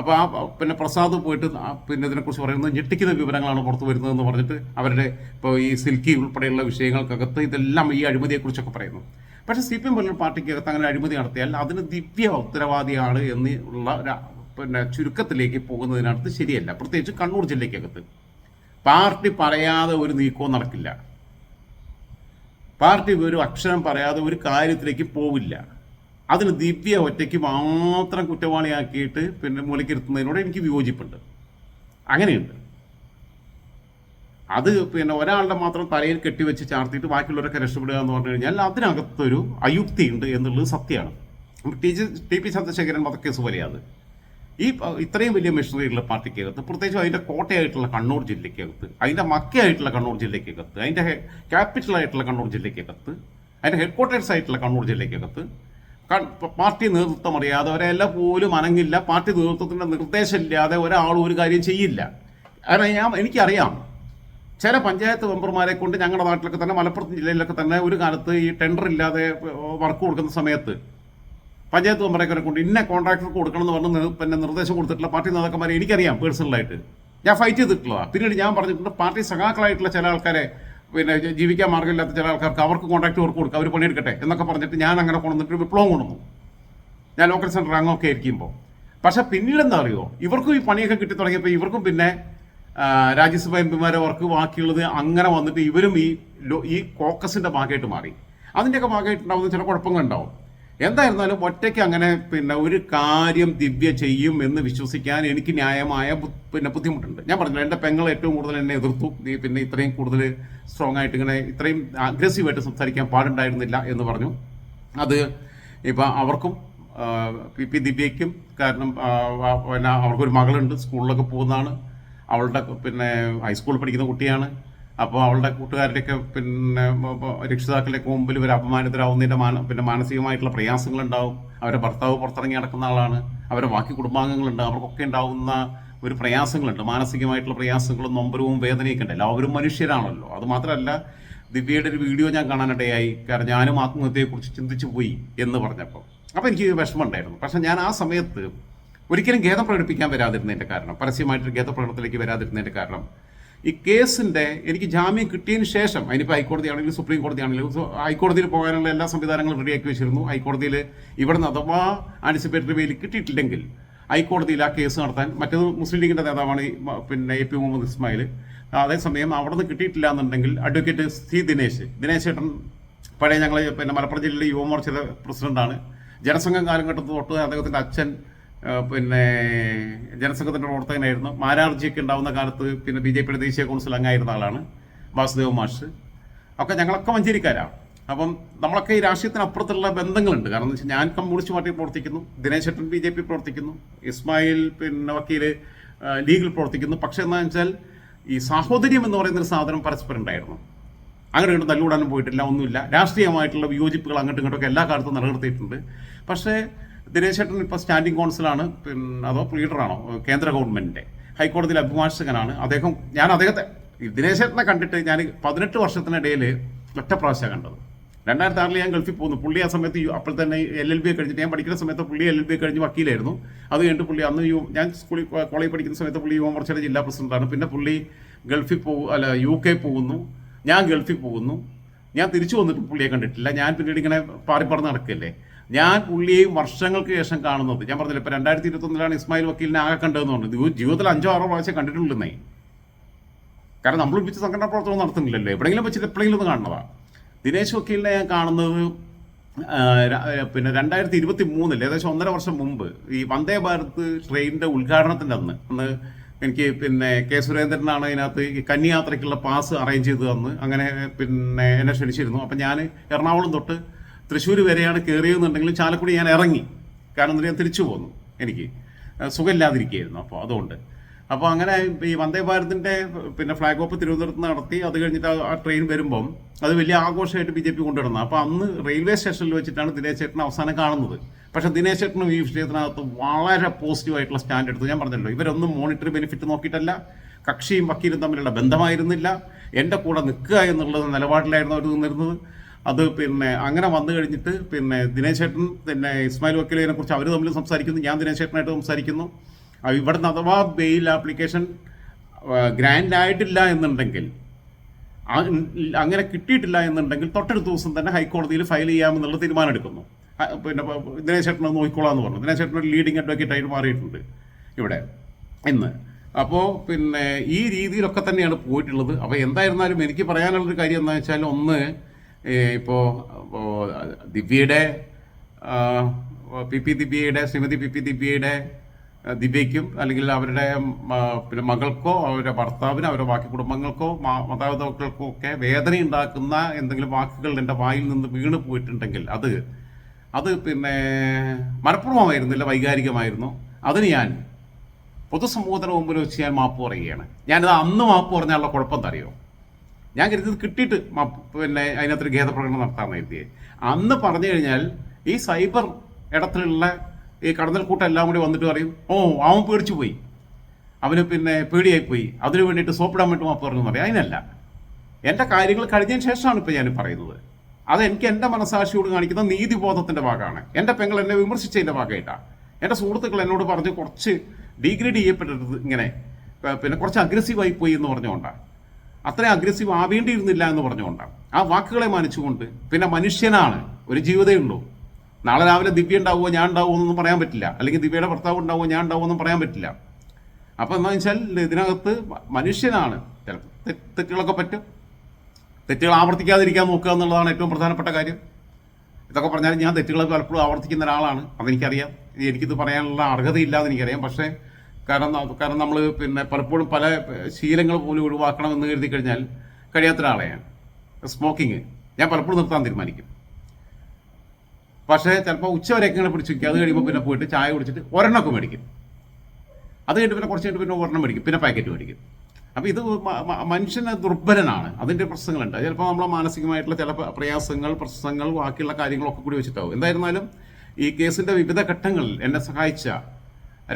അപ്പോൾ ആ പിന്നെ പ്രസാദ് പോയിട്ട് പിന്നെ ഇതിനെക്കുറിച്ച് പറയുന്നത് ഞെട്ടിക്കുന്ന വിവരങ്ങളാണ് പുറത്തു വരുന്നതെന്ന് പറഞ്ഞിട്ട് അവരുടെ ഇപ്പോൾ ഈ സിൽക്കി ഉൾപ്പെടെയുള്ള വിഷയങ്ങൾക്കകത്ത് ഇതെല്ലാം ഈ അഴിമതിയെക്കുറിച്ചൊക്കെ പറയുന്നു. പക്ഷേ സി പി എം പോലുള്ള പാർട്ടിക്കകത്ത് അങ്ങനെ അഴിമതി നടത്തിയാൽ അതിന് ദിവ്യ ഉത്തരവാദിയാണ് എന്നുള്ള പിന്നെ ചുരുക്കത്തിലേക്ക് പോകുന്നതിനകത്ത് ശരിയല്ല. പ്രത്യേകിച്ച് കണ്ണൂർ ജില്ലയ്ക്കകത്ത്. പാർട്ടി പറയാതെ ഒരു നീക്കവും നടക്കില്ല. പാർട്ടി ഒരു അക്ഷരം പറയാതെ ഒരു കാര്യത്തിലേക്ക് പോവില്ല. അതിന് ദിവ്യ ഒറ്റയ്ക്ക് മാത്രം കുറ്റവാളിയാക്കിയിട്ട് പിന്നെ മൂലക്കിരുത്തുന്നതിനോട് എനിക്ക് വിയോജിപ്പുണ്ട്. അങ്ങനെയുണ്ട്. അത് പിന്നെ ഒരാളുടെ മാത്രം തലയിൽ കെട്ടിവെച്ച് ചാർത്തിയിട്ട് ബാക്കിയുള്ളവരൊക്കെ രക്ഷപ്പെടുക എന്ന് പറഞ്ഞു കഴിഞ്ഞാൽ അതിനകത്തൊരു അയുക്തിയുണ്ട് എന്നുള്ളത് സത്യമാണ്. T G T P Chandrasekharan വധക്കേസ് പോലെയാണ് ഈ ഇത്രയും വലിയ മെഷീനറിയുള്ള പാർട്ടിക്കകത്ത് പ്രത്യേകിച്ച് അതിന്റെ കോട്ടയായിട്ടുള്ള കണ്ണൂർ ജില്ലയ്ക്കകത്ത് അതിന്റെ മക്കയായിട്ടുള്ള കണ്ണൂർ ജില്ലയ്ക്കകത്ത് അതിന്റെ ക്യാപിറ്റൽ ആയിട്ടുള്ള കണ്ണൂർ ജില്ലയ്ക്കകത്ത് അതിന്റെ ഹെഡ് ക്വാർട്ടേഴ്സ് ആയിട്ടുള്ള കണ്ണൂർ ജില്ലയ്ക്കകത്ത് പാർട്ടി നേതൃത്വം അറിയാതെ അവരെല്ലാം പോലും അനങ്ങില്ല പാർട്ടി നേതൃത്വത്തിന്റെ നിർദ്ദേശമില്ലാതെ ഒരാളും ഒരു കാര്യം ചെയ്യില്ല. കാരണം ഞാൻ എനിക്കറിയാം ചില പഞ്ചായത്ത് മെമ്പർമാരെ കൊണ്ട് ഞങ്ങളുടെ നാട്ടിലൊക്കെ തന്നെ മലപ്പുറം ജില്ലയിലൊക്കെ തന്നെ ഒരു കാലത്ത് ഈ ടെൻഡർ ഇല്ലാതെ വർക്ക് കൊടുക്കുന്ന സമയത്ത് പഞ്ചായത്ത് മെമ്പറൊക്കെ കൊണ്ട് ഇന്ന കോൺട്രാക്ടർക്ക് കൊടുക്കണം എന്ന് പറഞ്ഞ് പിന്നെ നിർദ്ദേശം കൊടുത്തിട്ടുള്ള പാർട്ടി നേതാക്കന്മാരെ എനിക്കറിയാം പേഴ്സണലായിട്ട്. ഞാൻ ഫൈറ്റ് ചെയ്തിട്ടുള്ളതാണ് പിന്നീട് ഞാൻ പറഞ്ഞിട്ടുണ്ട് പാർട്ടി സഖാക്കളായിട്ടുള്ള ചില ആൾക്കാരെ പിന്നെ ജീവിക്കാൻ മാർഗമില്ലാത്ത ചില ആൾക്കാർക്ക് അവർക്ക് കോൺട്രാക്ട് അവർക്ക് കൊടുക്കുക അവർ പണിയെടുക്കട്ടെ എന്നൊക്കെ പറഞ്ഞിട്ട് ഞാൻ അങ്ങനെ കൊണ്ടുവന്നിട്ട് വിപ്ലവം കൊണ്ടുവന്നു. ഞാൻ ലോക്കൽ സെന്റർ അങ്ങൊക്കെ ആയിരിക്കുമ്പോൾ പക്ഷെ പിന്നീട് എന്താ അറിയോ? ഇവർക്കും ഈ പണിയൊക്കെ കിട്ടി തുടങ്ങിയപ്പോൾ ഇവർക്കും പിന്നെ രാജ്യസഭാ രാജ്യസഭ എം പിമാരെ അവർക്ക് ബാക്കിയുള്ളത് അങ്ങനെ വന്നിട്ട് ഇവരും ഈ ഈ കോക്കസിന്റെ ഭാഗമായിട്ട് മാറി. അതിന്റെയൊക്കെ ഭാഗമായിട്ടുണ്ടാവുന്ന ചില കുഴപ്പങ്ങളുണ്ടാവും. എന്തായിരുന്നാലും ഒറ്റയ്ക്ക് അങ്ങനെ പിന്നെ ഒരു കാര്യം ദിവ്യ ചെയ്യും എന്ന് വിശ്വസിക്കാൻ എനിക്ക് ന്യായമായ പിന്നെ ബുദ്ധിമുട്ടുണ്ട്. ഞാൻ പറഞ്ഞു എന്റെ പെങ്ങൾ ഏറ്റവും കൂടുതൽ എന്നെ എതിർത്തു. നീ പിന്നെ ഇത്രയും കൂടുതൽ സ്ട്രോങ് ആയിട്ട് ഇങ്ങനെ ഇത്രയും അഗ്രസീവായിട്ട് സംസാരിക്കാൻ പാടുണ്ടായിരുന്നില്ല എന്ന് പറഞ്ഞു. അത് ഇപ്പം അവർക്കും പി പി ദിവ്യയ്ക്കും കാരണം പിന്നെ അവർക്കൊരു മകളുണ്ട് സ്കൂളിലൊക്കെ പോകുന്നതാണ്. അവളുടെ പിന്നെ ഹൈസ്കൂളിൽ പഠിക്കുന്ന കുട്ടിയാണ്. അപ്പോൾ അവളുടെ കൂട്ടുകാരുടെയൊക്കെ പിന്നെ രക്ഷിതാക്കളുടെയൊക്കെ മുമ്പിൽ ഒരു അപമാനിതരാവുന്നതിന്റെ മാന പിന്നെ മാനസികമായിട്ടുള്ള പ്രയാസങ്ങളുണ്ടാവും. അവരുടെ ഭർത്താവ് പുറത്തിറങ്ങി നടക്കുന്ന ആളാണ്. അവരുടെ ബാക്കി കുടുംബാംഗങ്ങളുണ്ട്. അവർക്കൊക്കെ ഉണ്ടാവുന്ന ഒരു പ്രയാസങ്ങളുണ്ട്. മാനസികമായിട്ടുള്ള പ്രയാസങ്ങളും നൊമ്പരവും വേദനയൊക്കെ ഉണ്ട്. എല്ലാവരും മനുഷ്യരാണല്ലോ. അത് മാത്രമല്ല ദിവ്യയുടെ ഒരു വീഡിയോ ഞാൻ കാണാനിടയായി. കാരണം ഞാനും ആത്മഹത്യയെക്കുറിച്ച് ചിന്തിച്ചു പോയി എന്ന് പറഞ്ഞപ്പോൾ. അപ്പോൾ എനിക്ക് വിഷമമുണ്ടായിരുന്നു. പക്ഷെ ഞാൻ ആ സമയത്ത് ഒരിക്കലും ഖേദം പ്രകടിപ്പിക്കാൻ വരാതിരുന്നതിന്റെ കാരണം പരസ്യമായിട്ടൊരു ഖേദപ്രകടനത്തിലേക്ക് വരാതിരുന്നതിന്റെ കാരണം ഈ കേസിന്റെ എനിക്ക് ജാമ്യം കിട്ടിയതിന് ശേഷം അതിനിപ്പോൾ ഹൈക്കോടതി ആണെങ്കിലും സുപ്രീം കോടതി ആണെങ്കിലും ഹൈക്കോടതിയിൽ പോകാനുള്ള എല്ലാ സംവിധാനങ്ങളും റെഡിയാക്കി വെച്ചിരുന്നു. ഹൈക്കോടതിയിൽ ഇവിടെ നിന്ന് അഥവാ ആന്റിസിപ്പേറ്ററി ബെയിൽ കിട്ടിയിട്ടില്ലെങ്കിൽ ഹൈക്കോടതിയിൽ ആ കേസ് നടത്താൻ മറ്റേത് മുസ്ലിം ലീഗിന്റെ നേതാവാണ് പിന്നെ എ പി മുഹമ്മദ് ഇസ്മായിൽ. അതേസമയം അവിടെ നിന്ന് കിട്ടിയിട്ടില്ല എന്നുണ്ടെങ്കിൽ അഡ്വക്കേറ്റ് സി ദിനേശ് ദിനേശ് ചേട്ടൻ പഴയ ഞങ്ങൾ പിന്നെ മലപ്പുറം ജില്ലയിലെ യുവമോർച്ചയുടെ പ്രസിഡന്റാണ്. ജനസംഘം കാലഘട്ടത്തിൽ തൊട്ട് അദ്ദേഹത്തിന്റെ അച്ഛൻ പിന്നെ ജനസംഘത്തിന്റെ പ്രവർത്തകനായിരുന്നു. മാരാർജിയൊക്കെ ഉണ്ടാവുന്ന കാലത്ത് പിന്നെ ബി ജെ പിയുടെ ദേശീയ കൗൺസിൽ അംഗമായിരുന്ന ആളാണ് വാസുദേവ് മാഷ്. ഒക്കെ ഞങ്ങളൊക്കെ മഞ്ചേരിക്കാരാണ് അപ്പം നമ്മളൊക്കെ ഈ രാഷ്ട്രീയത്തിനപ്പുറത്തുള്ള ബന്ധങ്ങളുണ്ട്. കാരണം എന്ന് വെച്ചാൽ ഞാൻ കമ്മ്യൂണിസ്റ്റ് പാർട്ടിയിൽ പ്രവർത്തിക്കുന്നു ദിനേശ് ചേട്ടൻ ബി ജെ പി പ്രവർത്തിക്കുന്നു ഇസ്മായിൽ പിന്നെ വക്കീൽ ലീഗിൽ പ്രവർത്തിക്കുന്നു. പക്ഷെ എന്താണെന്ന് വെച്ചാൽ ഈ സാഹോദര്യം എന്ന് പറയുന്ന ഒരു സാധനം പരസ്പരം ഉണ്ടായിരുന്നു. അങ്ങോട്ട് ഇങ്ങോട്ട് തല്ലുകൂടാനും പോയിട്ടില്ല ഒന്നുമില്ല. രാഷ്ട്രീയമായിട്ടുള്ള വിയോജിപ്പുകൾ അങ്ങോട്ടും ഇങ്ങോട്ടൊക്കെ എല്ലാ കാലത്തും നിലനിർത്തിയിട്ടുണ്ട്. പക്ഷേ ദിനേശ് ചേട്ടൻ ഇപ്പോൾ സ്റ്റാൻഡിംഗ് കൗൺസിലാണ് പിന്നെ അതോ ലീഡറാണോ കേന്ദ്ര ഗവൺമെന്റിന്റെ ഹൈക്കോടതിയിൽ അഭിഭാഷകനാണ്. അദ്ദേഹം ഞാൻ അദ്ദേഹത്തെ ദിനേശ് ചേട്ടനെ കണ്ടിട്ട് ഞാൻ പതിനെട്ട് വർഷത്തിനിടയിൽ ഒറ്റ പ്രാവശ്യം കണ്ടത്. രണ്ടായിരത്തി ആറിൽ ഞാൻ ഗൾഫിൽ പോകുന്നു പുള്ളി ആ സമയത്ത് അപ്പോൾ തന്നെ എൽ എൽ ബി കഴിഞ്ഞിട്ട് ഞാൻ പഠിക്കുന്ന സമയത്ത് പുള്ളി എൽ എൽ ബി കഴിഞ്ഞ് വക്കീലായിരുന്നു. അത് കഴിഞ്ഞിട്ട് പുള്ളി അന്ന് യു ഞാൻ സ്കൂളിൽ കോളേജിൽ പഠിക്കുന്ന സമയത്ത് പുള്ളി യുവമോർച്ചയുടെ ജില്ലാ പ്രസിഡന്റാണ്. പിന്നെ പുള്ളി ഗൾഫിൽ പോകും അല്ല യു കെ പോകുന്നു. ഞാൻ ഗൾഫിൽ പോകുന്നു. ഞാൻ തിരിച്ചു വന്നിട്ട് പുള്ളിയെ കണ്ടിട്ടില്ല. ഞാൻ പിന്നീട് ഇങ്ങനെ പാറിപ്പറന്ന് നടക്കല്ലേ? ഞാൻ പുള്ളിയെയും വർഷങ്ങൾക്ക് ശേഷം കാണുന്നത്. ഞാൻ പറഞ്ഞില്ല ഇപ്പൊ രണ്ടായിരത്തി ഇരുപത്തൊന്നിലാണ് ഇസ്മായിൽ വക്കീലിനെ ആകെ കണ്ടതെന്ന് പറഞ്ഞു. ജീവിതത്തിൽ അഞ്ചോ ആറോ പ്രാവശ്യം കണ്ടിട്ടുള്ളൂ കാരണം നമ്മൾ ഒരുമിച്ച് സംഘടനാ പ്രവർത്തനം നടത്തുന്നില്ലല്ലോ. എവിടെയെങ്കിലും വെച്ചിട്ട് എപ്പോഴെങ്കിലും ഒന്ന് കാണുന്നതാണ് ദിനേശ് വക്കീലിനെ ഞാൻ കാണുന്നത് പിന്നെ രണ്ടായിരത്തി ഇരുപത്തി മൂന്നിൽ ഏകദേശം ഒന്നര വർഷം മുമ്പ്. ഈ വന്ദേ ഭാരത് ട്രെയിനിന്റെ ഉദ്ഘാടനത്തിന്റെ അന്ന്. അന്ന് എനിക്ക് പിന്നെ കെ സുരേന്ദ്രനാണ് അതിനകത്ത് ഈ കന്യാത്രയ്ക്കുള്ള പാസ് അറേഞ്ച് ചെയ്ത് തന്ന് അങ്ങനെ പിന്നെ എന്നെ ക്ഷണിച്ചിരുന്നു. അപ്പം ഞാൻ എറണാകുളം തൊട്ട് തൃശ്ശൂർ വരെയാണ് കയറിയതെന്നുണ്ടെങ്കിലും ചാലക്കുടി ഞാൻ ഇറങ്ങി. കാരണം ഞാൻ തിരിച്ചു പോന്നു എനിക്ക്. സുഖമില്ലാതിരിക്കുകയായിരുന്നു അപ്പോൾ അതുകൊണ്ട്. അപ്പോൾ അങ്ങനെ ഈ വന്ദേ ഭാരതിന്റെ പിന്നെ ഫ്ലാഗ് ഓഫ് തിരുവനന്തപുരത്ത് നടത്തി അത് കഴിഞ്ഞിട്ട് ആ ട്രെയിൻ വരുമ്പം അത് വലിയ ആഘോഷമായിട്ട് ബി ജെ പി കൊണ്ടുവരുന്നത്. അപ്പോൾ അന്ന് റെയിൽവേ സ്റ്റേഷനിൽ വെച്ചിട്ടാണ് ദിനേശ് ചേട്ടൻ അവസാനം കാണുന്നത്. പക്ഷേ ദിനേശ് ചേട്ടനും ഈ വിഷയത്തിനകത്ത് വളരെ പോസിറ്റീവായിട്ടുള്ള സ്റ്റാൻഡ് എടുത്തു. ഞാൻ പറഞ്ഞല്ലോ ഇവരൊന്നും മോണിറ്ററി ബെനിഫിറ്റ് നോക്കിയിട്ടല്ല. കക്ഷിയും വക്കീലും തമ്മിലുള്ള ബന്ധമായിരുന്നില്ല. എന്റെ കൂടെ നിൽക്കുക എന്നുള്ളത് നിലപാടിലായിരുന്നു അവർ നിന്നിരുന്നത്. അത് പിന്നെ അങ്ങനെ വന്നു കഴിഞ്ഞിട്ട് പിന്നെ ദിനേശ് ചേട്ടൻ പിന്നെ ഇസ്മായിൽ വക്കീലിനെ കുറിച്ച് അവർ തമ്മിൽ സംസാരിക്കുന്നു. ഞാൻ ദിനേശ് ചേട്ടനായിട്ട് സംസാരിക്കുന്നു. ഇവിടുന്ന് അഥവാ ബെയിൽ ആപ്ലിക്കേഷൻ ഗ്രാൻഡ് ആയിട്ടില്ല എന്നുണ്ടെങ്കിൽ അങ്ങനെ കിട്ടിയിട്ടില്ല എന്നുണ്ടെങ്കിൽ തൊട്ടടുത്ത ദിവസം തന്നെ ഹൈക്കോടതിയിൽ ഫയൽ ചെയ്യാമെന്നുള്ള തീരുമാനം എടുക്കുന്നു പിന്നെ ദിനേശ് ചേട്ടനെ നോക്കിക്കോളാന്ന് പറഞ്ഞു. ദിനേശ് ചേട്ടൻ ഒരു ലീഡിംഗ് അഡ്വക്കേറ്റ് ആയിട്ട് മാറിയിട്ടുണ്ട് ഇവിടെ ഇന്ന്. അപ്പോൾ പിന്നെ ഈ രീതിയിലൊക്കെ തന്നെയാണ് പോയിട്ടുള്ളത്. അപ്പോൾ എന്തായിരുന്നാലും എനിക്ക് പറയാനുള്ളൊരു കാര്യം എന്താ വെച്ചാൽ ഒന്ന് ഇപ്പോൾ ദിവ്യയുടെ പി പി ദിവ്യയുടെ ശ്രീമതി പി പി ദിവ്യയുടെ ദിവ്യയ്ക്കും അല്ലെങ്കിൽ അവരുടെ പിന്നെ മകൾക്കോ അവരുടെ ഭർത്താവിനോ അവരുടെ ബാക്കി കുടുംബങ്ങൾക്കോ മാതാപിതാക്കൾക്കോ ഒക്കെ വേദന ഉണ്ടാക്കുന്ന എന്തെങ്കിലും വാക്കുകൾ എന്റെ വായിൽ നിന്ന് വീണ് പോയിട്ടുണ്ടെങ്കിൽ അത് അത് പിന്നെ മനഃപൂർവമായിരുന്നില്ല വൈകാരികമായിരുന്നു. അതിന് ഞാൻ പൊതുസമൂഹത്തിന് മുമ്പിൽ വെച്ച് ഞാൻ മാപ്പ് പറയുകയാണ്. ഞാനിത് അന്ന് മാപ്പ് പറഞ്ഞാലുള്ള കുഴപ്പം എന്താ അറിയോ ഞാൻ കരുതിയത് കിട്ടിയിട്ട് പിന്നെ അതിനകത്തൊരു ഖേദപ്രകടനം നടത്താമെന്ന് കരുതിയെ. അന്ന് പറഞ്ഞു കഴിഞ്ഞാൽ ഈ സൈബർ ഇടത്തിലുള്ള ഈ കടന്നൽ കൂട്ടം എല്ലാം കൂടി വന്നിട്ട് പറയും ഓ അവൻ പേടിച്ചു പോയി. അവന് പിന്നെ പേടിയായി പോയി അതിനു വേണ്ടിയിട്ട് സോപ്പിടാൻ വേണ്ടി മാപ്പ് പറഞ്ഞു പറയും. അതിനല്ല. എന്റെ കാര്യങ്ങൾ കഴിഞ്ഞതിന് ശേഷമാണ് ഇപ്പോൾ ഞാൻ പറയുന്നത്. അത് എനിക്ക് എന്റെ മനസാക്ഷിയോട് കാണിക്കുന്ന നീതിബോധത്തിന്റെ ഭാഗമാണ്. എന്റെ പെങ്ങൾ എന്നെ വിമർശിച്ചതിന്റെ ഭാഗമായിട്ടാണ് എന്റെ സുഹൃത്തുക്കൾ എന്നോട് പറഞ്ഞ് കുറച്ച് ഡീഗ്രേഡ് ചെയ്യപ്പെട്ടത് ഇങ്ങനെ പിന്നെ കുറച്ച് അഗ്രസീവായി പോയി എന്ന് പറഞ്ഞുകൊണ്ടാണ് അത്രയും അഗ്രസീവ് ആവേണ്ടിയിരുന്നില്ല എന്ന് പറഞ്ഞുകൊണ്ടാണ്. ആ വാക്കുകളെ മാനിച്ചുകൊണ്ട് പിന്നെ മനുഷ്യനാണ് ഒരു ഉള്ളൂ നാളെ രാവിലെ ദിവ്യ ഉണ്ടാവുമോ ഞാൻ ഉണ്ടാവുമോ എന്നൊന്നും പറയാൻ പറ്റില്ല. അല്ലെങ്കിൽ ദിവ്യയുടെ ഭർത്താവ് ഉണ്ടാവുമോ ഞാൻ ഉണ്ടാവുമോ എന്നും പറയാൻ പറ്റില്ല. അപ്പോൾ എന്താ വെച്ചാൽ ഇതിനകത്ത് മനുഷ്യനാണ്. ചിലപ്പോൾ തെറ്റുകളൊക്കെ പറ്റും. തെറ്റുകൾ ആവർത്തിക്കാതിരിക്കാൻ നോക്കുക എന്നുള്ളതാണ് ഏറ്റവും പ്രധാനപ്പെട്ട കാര്യം. ഇതൊക്കെ പറഞ്ഞാൽ ഞാൻ തെറ്റുകൾ പലപ്പോഴും ആവർത്തിക്കുന്ന ഒരാളാണ്. അതെനിക്കറിയാം. എനിക്കിത് പറയാനുള്ള അർഹതയില്ലാതെ എനിക്കറിയാം. പക്ഷേ കാരണം കാരണം നമ്മൾ പിന്നെ പലപ്പോഴും പല ശീലങ്ങൾ പോലും ഒഴിവാക്കണം എന്ന് കരുതി കഴിഞ്ഞാൽ കഴിയാത്ത ഒരാളെയാണ്. സ്മോക്കിങ് ഞാൻ പലപ്പോഴും നിർത്താൻ തീരുമാനിക്കും. പക്ഷേ ചിലപ്പോൾ ഉച്ചവരെയൊക്കെ ഇങ്ങനെ പിടിച്ച് വയ്ക്കുക അത് കഴിയുമ്പോൾ പിന്നെ പോയിട്ട് ചായ കുടിച്ചിട്ട് ഒരെണ്ണമൊക്കെ മേടിക്കും. അത് കഴിഞ്ഞിട്ട് പിന്നെ കുറച്ച് കഴിഞ്ഞിട്ട് പിന്നെ ഒരെണ്ണം മേടിക്കും. പിന്നെ പാക്കറ്റ് മേടിക്കും. അപ്പോൾ ഇത് മനുഷ്യന് ദുർബലനാണ്. അതിന്റെ പ്രശ്നങ്ങളുണ്ട്. ചിലപ്പോൾ നമ്മളെ മാനസികമായിട്ടുള്ള ചില പ്രയാസങ്ങൾ പ്രശ്നങ്ങൾ ബാക്കിയുള്ള കാര്യങ്ങളൊക്കെ കൂടി വെച്ചിട്ടാവും. എന്തായിരുന്നാലും ഈ കേസിന്റെ വിവിധ ഘട്ടങ്ങളിൽ എന്നെ സഹായിച്ച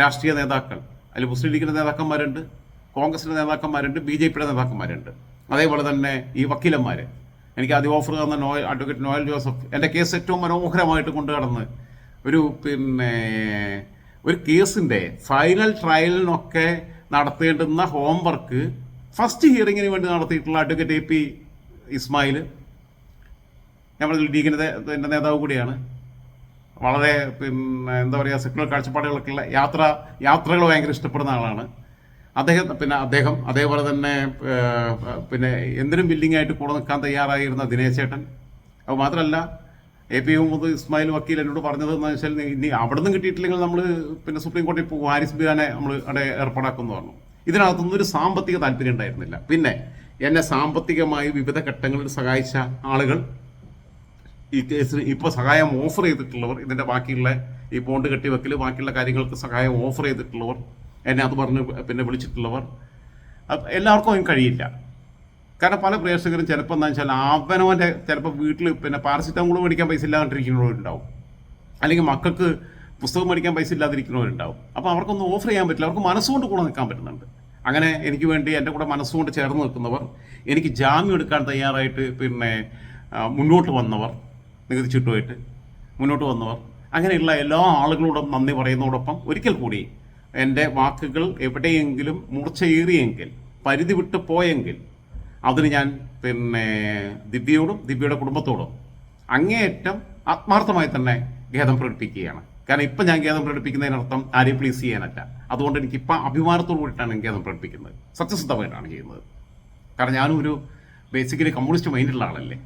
രാഷ്ട്രീയ നേതാക്കൾ അതിൽ മുസ്ലിം ലീഗിന്റെ നേതാക്കന്മാരുണ്ട് കോൺഗ്രസിന്റെ നേതാക്കന്മാരുണ്ട് ബി ജെ പിയുടെ നേതാക്കന്മാരുണ്ട്. അതേപോലെ തന്നെ ഈ വക്കീലന്മാർ എനിക്ക് ആദ്യം ഓഫർ തന്ന നോയൽ അഡ്വക്കേറ്റ് നോയൽ ജോസഫ് എന്റെ കേസ് ഏറ്റവും മനോഹരമായിട്ട് കൊണ്ടു കടന്ന് ഒരു പിന്നെ ഒരു കേസിന്റെ ഫൈനൽ ട്രയലിനൊക്കെ നടത്തേണ്ടുന്ന ഹോംവർക്ക് ഫസ്റ്റ് ഹിയറിങ്ങിന് വേണ്ടി നടത്തിയിട്ടുള്ള അഡ്വക്കേറ്റ് എ പി ഇസ്മായിൽ. നമ്മുടെ ലീഗിന്റെ നേതാവ് കൂടിയാണ്. വളരെ പിന്നെ എന്താ പറയുക സെക്കുലർ കാഴ്ചപ്പാടുകളൊക്കെയുള്ള യാത്ര യാത്രകൾ ഭയങ്കര ഇഷ്ടപ്പെടുന്ന ആളാണ്. അദ്ദേഹം പിന്നെ അദ്ദേഹം അതേപോലെ തന്നെ പിന്നെ എന്തിനും ബില്ലിംഗ് ആയിട്ട് കൂടെ നിൽക്കാൻ തയ്യാറായിരുന്ന ദിനേശ് ചേട്ടൻ. അത് മാത്രമല്ല എ പി മുഹമ്മദ് ഇസ്മായിൽ വക്കീൽ എന്നോട് പറഞ്ഞത് എന്ന് വെച്ചാൽ ഇനി അവിടെ നിന്ന് കിട്ടിയിട്ടില്ലെങ്കിൽ നമ്മൾ പിന്നെ സുപ്രീം കോടതി പോകും. ഹാരിസ് ബിഹാനെ നമ്മൾ അവിടെ ഏർപ്പാടാക്കുമെന്ന് പറഞ്ഞു. ഇതിനകത്തൊന്നും ഒരു സാമ്പത്തിക താല്പര്യം ഉണ്ടായിരുന്നില്ല. പിന്നെ എന്നെ സാമ്പത്തികമായി വിവിധ ഘട്ടങ്ങളിൽ സഹായിച്ച ആളുകൾ ഈ കേസിന് ഇപ്പോൾ സഹായം ഓഫർ ചെയ്തിട്ടുള്ളവർ ഇതിന്റെ ബാക്കിയുള്ള ഈ ബോണ്ട് കെട്ടിവെക്കൽ ബാക്കിയുള്ള കാര്യങ്ങൾക്ക് സഹായം ഓഫർ ചെയ്തിട്ടുള്ളവർ എന്നെ അത് പറഞ്ഞ് പിന്നെ വിളിച്ചിട്ടുള്ളവർ എല്ലാവർക്കും കഴിയില്ല. കാരണം പല പ്രേക്ഷകരും ചിലപ്പോൾ എന്താ വെച്ചാൽ അവനവന്റെ ചിലപ്പോൾ വീട്ടിൽ പിന്നെ പാരസിറ്റമോൾ മേടിക്കാൻ പൈസ ഇല്ലാതിരിക്കുന്നവരുണ്ടാവും. അല്ലെങ്കിൽ മക്കൾക്ക് പുസ്തകം മേടിക്കാൻ പൈസ ഇല്ലാതിരിക്കുന്നവരുണ്ടാവും. അപ്പോൾ അവർക്കൊന്നും ഓഫർ ചെയ്യാൻ പറ്റില്ല. അവർക്ക് മനസ്സുകൊണ്ട് കൂടെ നിൽക്കാൻ പറ്റുന്നുണ്ട്. അങ്ങനെ എനിക്ക് വേണ്ടി എന്റെ കൂടെ മനസ്സുകൊണ്ട് ചേർന്ന് നിൽക്കുന്നവർ എനിക്ക് ജാമ്യം എടുക്കാൻ തയ്യാറായിട്ട് പിന്നെ മുന്നോട്ട് വന്നവർ നികുതി ചുറ്റുമായിട്ട് മുന്നോട്ട് വന്നവർ. അങ്ങനെയുള്ള എല്ലാ ആളുകളോടും നന്ദി പറയുന്നതോടൊപ്പം ഒരിക്കൽ കൂടി എന്റെ വാക്കുകൾ എവിടെയെങ്കിലും മുറിച്ചേറിയെങ്കിൽ പരിധി വിട്ട് പോയെങ്കിൽ അതിന് ഞാൻ പിന്നെ ദിവ്യയോടും ദിവ്യയുടെ കുടുംബത്തോടും അങ്ങേയറ്റം ആത്മാർത്ഥമായി തന്നെ ഖേദം പ്രകടിപ്പിക്കുകയാണ്. കാരണം ഇപ്പം ഞാൻ ഖേദം പ്രകടിപ്പിക്കുന്നതിനർത്ഥം ആരെയും പ്ലീസ് ചെയ്യാനല്ല. അതുകൊണ്ട് എനിക്ക് ഇപ്പം അഭിമാനത്തോടു കൂടിയിട്ടാണ് ഖേദം പ്രകടിപ്പിക്കുന്നത്. സത്യസന്ധമായിട്ടാണ് ചെയ്യുന്നത്. കാരണം ഞാനും ഒരു ബേസിക്കലി കമ്മ്യൂണിസ്റ്റ് മൈൻഡുള്ള ആളല്ലേ.